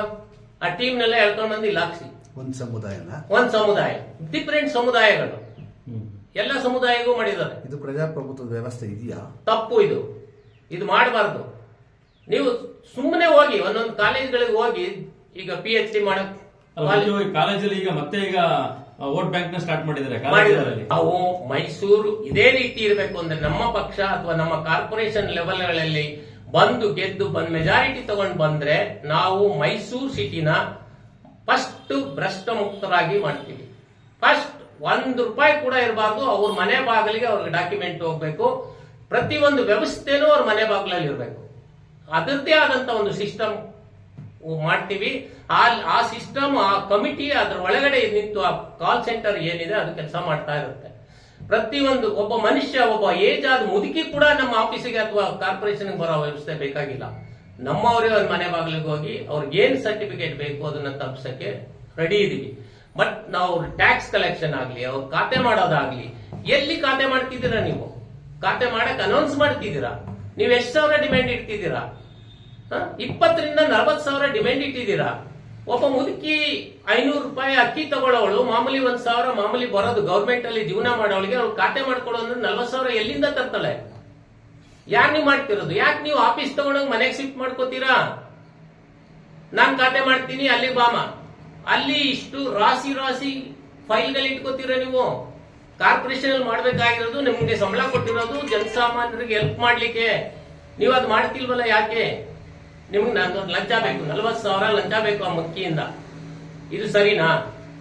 ಆ ಟೀಮ್ನೆಲ್ಲ ನೆಲ್ಲ ಬಂದು ಇಲ್ಲಿ ಹಾಕ್ಸಿ
ಒಂದು ಸಮುದಾಯ
ಒಂದ್ ಸಮುದಾಯ. ಡಿಫರೆಂಟ್ ಸಮುದಾಯಗಳು. ಎಲ್ಲ ಸಮುದಾಯಗೂ ಮಾಡಿದ್ದಾರೆ
ಇದು ಪ್ರಜಾಪ್ರಭುತ್ವದ ವ್ಯವಸ್ಥೆ ಇದೆಯಾ?
ತಪ್ಪು ಇದು. ಇದು ಮಾಡಬಾರ್ದು. ನೀವು ಸುಮ್ಮನೆ ಹೋಗಿ ಒಂದೊಂದು ಕಾಲೇಜ್ಗಳಿಗೆ ಹೋಗಿ ಈಗ ಪಿ ಎಚ್ ಡಿ ಮಾಡಕ್
ಕಾಲೇಜಲ್ಲಿ ಈಗ ಮತ್ತೆ ಈಗ ವೋಟ್ ಬ್ಯಾಂಕ್ನ ಸ್ಟಾರ್ಟ್ ಮಾಡಿದ್ದಾರೆ
ಮಾಡಿದ್ದಾರೆ. ನಾವು ಮೈಸೂರು ಇದೇ ರೀತಿ ಇರಬೇಕು ಅಂದ್ರೆ ನಮ್ಮ ಪಕ್ಷ ಅಥವಾ ನಮ್ಮ ಕಾರ್ಪೊರೇಷನ್ ಲೆವೆಲ್ಗಳಲ್ಲಿ ಬಂದು ಗೆದ್ದು ಬಂದ್ ಮೆಜಾರಿಟಿ ತಗೊಂಡು ಬಂದ್ರೆ ನಾವು ಮೈಸೂರು ಸಿಟಿನ ಫಸ್ಟ್ ಭ್ರಷ್ಟ ಮುಕ್ತರಾಗಿ ಮಾಡ್ತೀವಿ. ಫಸ್ಟ್ ಒಂದ್ ರೂಪಾಯಿ ಕೂಡ ಇರಬಾರ್ದು ಅವ್ರ ಮನೆ ಬಾಗಿಲಿಗೆ ಅವ್ರಿಗೆ ಡಾಕ್ಯುಮೆಂಟ್ ಹೋಗ್ಬೇಕು. ಪ್ರತಿಯೊಂದು ವ್ಯವಸ್ಥೆನೂ ಅವ್ರ ಮನೆ ಬಾಗಿಲಲ್ಲಿ ಇರಬೇಕು. ಅದರದ್ದೇ ಆದಂತ ಒಂದು ಸಿಸ್ಟಮ್ ಮಾಡ್ತೀವಿ. ಆ ಆ ಸಿಸ್ಟಮ್ ಆ ಕಮಿಟಿ ಅದ್ರ ಒಳಗಡೆ ನಿಂತು ಆ ಕಾಲ್ ಸೆಂಟರ್ ಏನಿದೆ ಅದು ಕೆಲಸ ಮಾಡ್ತಾ ಇರುತ್ತೆ. ಪ್ರತಿಯೊಂದು ಒಬ್ಬ ಮನುಷ್ಯ, ಒಬ್ಬ ಏಜ್ ಆದ ಮುದುಕಿ ಕೂಡ ನಮ್ಮ ಆಫೀಸಿಗೆ ಅಥವಾ ಕಾರ್ಪೊರೇಷನ್ ಬರೋ ವ್ಯವಸ್ಥೆ ಬೇಕಾಗಿಲ್ಲ. ನಮ್ಮವರೇ ಒಂದು ಮನೆ ಬಾಗಿಲಿಗೆ ಹೋಗಿ ಅವ್ರಿಗೆ ಏನ್ ಸರ್ಟಿಫಿಕೇಟ್ ಬೇಕು ಅದನ್ನ ತಪ್ಪಿಸಕ್ಕೆ ರೆಡಿ ಇದೀವಿ. ಬಟ್ ನಾವು ಟ್ಯಾಕ್ಸ್ ಕಲೆಕ್ಷನ್ ಆಗ್ಲಿ, ಅವ್ರ ಖಾತೆ ಮಾಡೋದಾಗ್ಲಿ, ಎಲ್ಲಿ ಖಾತೆ ಮಾಡ್ತಿದ್ದೀರಾ ನೀವು? ಖಾತೆ ಮಾಡಕ್ಕೆ ಅನೌನ್ಸ್ ಮಾಡ್ತಿದ್ದೀರಾ? ನೀವು ಎಷ್ಟು ಸಾವಿರ ಡಿಮ್ಯಾಂಡ್ ಇಡ್ತಿದ್ದೀರಾ? ಇಪ್ಪತ್ತರಿಂದ ನಲವತ್ತು ಸಾವಿರ ಡಿಮ್ಯಾಂಡ್ ಇಟ್ಟಿದ್ದೀರಾ? ಒಬ್ಬ ಮುದುಕಿ ಐನೂರು ರೂಪಾಯಿ ಅಕ್ಕಿ ತಗೊಳ್ಳೋಳು ಮಾಮೂಲಿ ಒಂದ್ ಸಾವಿರ, ಮಾಮೂಲಿ ಬರೋದು ಗೌರ್ಮೆಂಟ್ ಅಲ್ಲಿ ಜೀವನ ಮಾಡೋಳಿಗೆ, ಅವ್ಳು ಖಾತೆ ಅಂದ್ರೆ ನಲ್ವತ್ ಸಾವಿರ ಎಲ್ಲಿಂದ ತರ್ತಾಳೆ? ಯಾಕೆ ನೀವು ಮಾಡ್ತಿರೋದು? ಯಾಕೆ ನೀವು ಆಫೀಸ್ ತಗೊಂಡೋಗಿ ಮನೆಗೆ ಶಿಫ್ಟ್ ಮಾಡ್ಕೋತೀರಾ? ನಾನ್ ಖಾತೆ ಮಾಡ್ತೀನಿ, ಅಲ್ಲಿ ಬಾಮ. ಅಲ್ಲಿ ಇಷ್ಟು ರಾಶಿ ರಾಶಿ ಫೈಲ್ಗಳು ಇಟ್ಕೋತೀರ ನೀವು? ಕಾರ್ಪೊರೇಷನ್ ಅಲ್ಲಿ ಮಾಡ್ಬೇಕಾಗಿರೋದು, ನಿಮ್ಗೆ ಸಂಬಳ ಕೊಟ್ಟಿರೋದು ಜನಸಾಮಾನ್ಯರಿಗೆ ಹೆಲ್ಪ್ ಮಾಡ್ಲಿಕ್ಕೆ. ನೀವು ಅದು ಮಾಡ್ತಿಲ್ವಲ್ಲ ಯಾಕೆ? ನಿಮ್ಗೆ ನಾನು ಲಂಚ ಬೇಕು ನಲ್ವತ್ತು ಸಾವಿರ ಲಂಚ ಬೇಕು ಆ ಮಕ್ಕಿಯಿಂದ. ಇದು ಸರಿನಾ?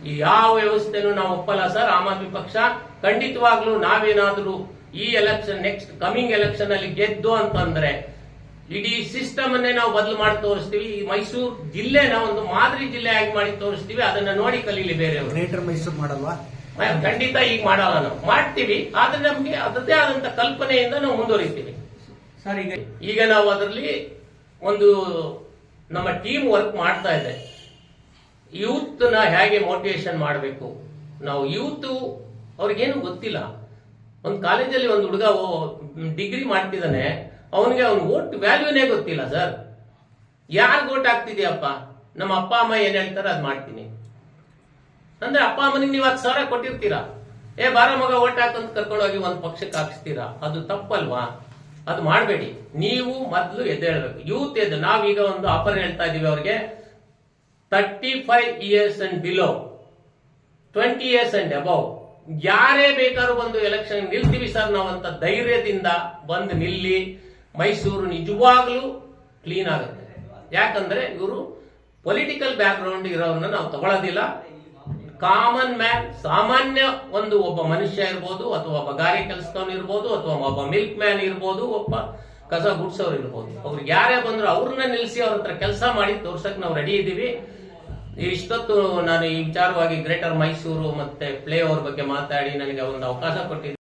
ಈ ಯಾವ ವ್ಯವಸ್ಥೆನೂ ನಾವು ಒಪ್ಪಲ್ಲ ಸರ್. ಆಮ್ ಆದ್ಮಿ ಪಕ್ಷ ಖಂಡಿತವಾಗ್ಲೂ ನಾವೇನಾದ್ರೂ ಈ ಎಲೆಕ್ಷನ್ ನೆಕ್ಸ್ಟ್ ಕಮಿಂಗ್ ಎಲೆಕ್ಷನ್ ಅಲ್ಲಿ ಗೆದ್ದು ಅಂತಂದ್ರೆ ಇಡೀ ಸಿಸ್ಟಮ್ ಅನ್ನೇ ನಾವು ಬದಲು ಮಾಡಿ ತೋರಿಸ್ತೀವಿ. ಈ ಮೈಸೂರು ಜಿಲ್ಲೆನ ಒಂದು ಮಾದರಿ ಜಿಲ್ಲೆ ಆಗಿ ಮಾಡಿ ತೋರಿಸ್ತೀವಿ. ಅದನ್ನ ನೋಡಿ ಕಲೀಲಿ ಬೇರೆಯವರು.
ಗ್ರೇಟರ್ ಮೈಸೂರು ಮಾಡಲ್ವಾ?
ಖಂಡಿತ ಈಗ ಮಾಡಲ್ಲ ನಾವು. ಮಾಡ್ತೀವಿ ಆದ್ರೆ ನಮ್ಗೆ ಅದರದ್ದೇ ಆದಂತ ಕಲ್ಪನೆಯಿಂದ ನಾವು ಮುಂದುವರಿತೀವಿ.
ಸರ್ ಈಗ
ಈಗ ನಾವು ಅದರಲ್ಲಿ ಒಂದು ನಮ್ಮ ಟೀಮ್ ವರ್ಕ್ ಮಾಡ್ತಾ ಇದೆ. ಯೂತ್ನ ಹೇಗೆ ಮೋಟಿವೇಶನ್ ಮಾಡಬೇಕು? ನಾವು ಯೂತ್ ಅವ್ರಿಗೇನು ಗೊತ್ತಿಲ್ಲ. ಒಂದು ಕಾಲೇಜಲ್ಲಿ ಒಂದು ಹುಡುಗ ಡಿಗ್ರಿ ಮಾಡ್ತಿದ್ದಾನೆ ಅವನಿಗೆ ಅವ್ನ ಓಟ್ ವ್ಯಾಲ್ಯೂನೇ ಗೊತ್ತಿಲ್ಲ ಸರ್ ಯಾರು ಓಟ್ ಆಗ್ತಿದ್ಯಪ್ಪ? ನಮ್ಮ ಅಪ್ಪ, ಅಮ್ಮ ಏನ್ ಹೇಳ್ತಾರೆ ಅದ್ ಮಾಡ್ತೀನಿ. ಅಂದ್ರೆ ಅಪ್ಪ, ಅಮ್ಮನಿಗೆ ನೀವು ಹತ್ತು ಸಾವಿರ ಕೊಟ್ಟಿರ್ತೀರಾ? ಏ ಬಾರ ಮಗ ಓಟ್ ಹಾಕಂತ ಕರ್ಕೊಂಡೋಗಿ ಒಂದು ಪಕ್ಷಕ್ಕೆ ಹಾಕಿಸ್ತೀರಾ? ಅದು ತಪ್ಪಲ್ವಾ? ಅದು ಮಾಡಬೇಡಿ. ನೀವು ಮೊದಲು ಎದ್ದೇಳ್ಬೇಕು ಯೂತ್ ಎದ್ದು, ನಾವೀಗ ಒಂದು ಆಫರ್ ಹೇಳ್ತಾ ಇದೀವಿ ಅವ್ರಿಗೆ. Thirty five years and below twenty years and above ಯಾರೇ ಬೇಕಾದ್ರೂ ಬಂದು ಎಲೆಕ್ಷನ್ ನಿಲ್ತೀವಿ ಸರ್ ನಾವಂತ ಧೈರ್ಯದಿಂದ ಬಂದು ನಿಲ್ಲಿ. ಮೈಸೂರು ನಿಜವಾಗ್ಲೂ ಕ್ಲೀನ್ ಆಗುತ್ತೆ. ಯಾಕಂದ್ರೆ ಇವರು ಪೊಲಿಟಿಕಲ್ ಬ್ಯಾಕ್ ಗ್ರೌಂಡ್ ಇರೋರನ್ನ ನಾವು ತಗೊಳ್ಳೋದಿಲ್ಲ ಕಾಮನ್ ಮ್ಯಾನ್, ಸಾಮಾನ್ಯ ಒಂದು ಒಬ್ಬ ಮನುಷ್ಯ ಇರ್ಬೋದು, ಅಥವಾ ಒಬ್ಬ ಗಾರೆ ಕೆಲಸದವನು ಇರ್ಬೋದು, ಅಥವಾ ಒಬ್ಬ ಮಿಲ್ಕ್ ಮ್ಯಾನ್ ಇರ್ಬೋದು, ಒಬ್ಬ ಕಸ ಗುಡ್ಸೋರು ಇರ್ಬೋದು. ಅವ್ರಿಗೆ ಯಾರೇ ಬಂದ್ರು ಅವ್ರನ್ನ ನಿಲ್ಲಿಸಿ ಅವ್ರ ಹತ್ರ ಕೆಲಸ ಮಾಡಿ ತೋರ್ಸಕ್ ನಾವು ರೆಡಿ ಇದ್ದೀವಿ ಇಷ್ಟೊತ್ತು ನಾನು ಈ ವಿಚಾರವಾಗಿ ಗ್ರೇಟರ್ ಮೈಸೂರು ಮತ್ತೆ ಪ್ಲೇ ಅವ್ರ ಬಗ್ಗೆ ಮಾತಾಡಿ ನನಗೆ ಒಂದು ಅವಕಾಶ ಕೊಟ್ಟಿದ್ದೆ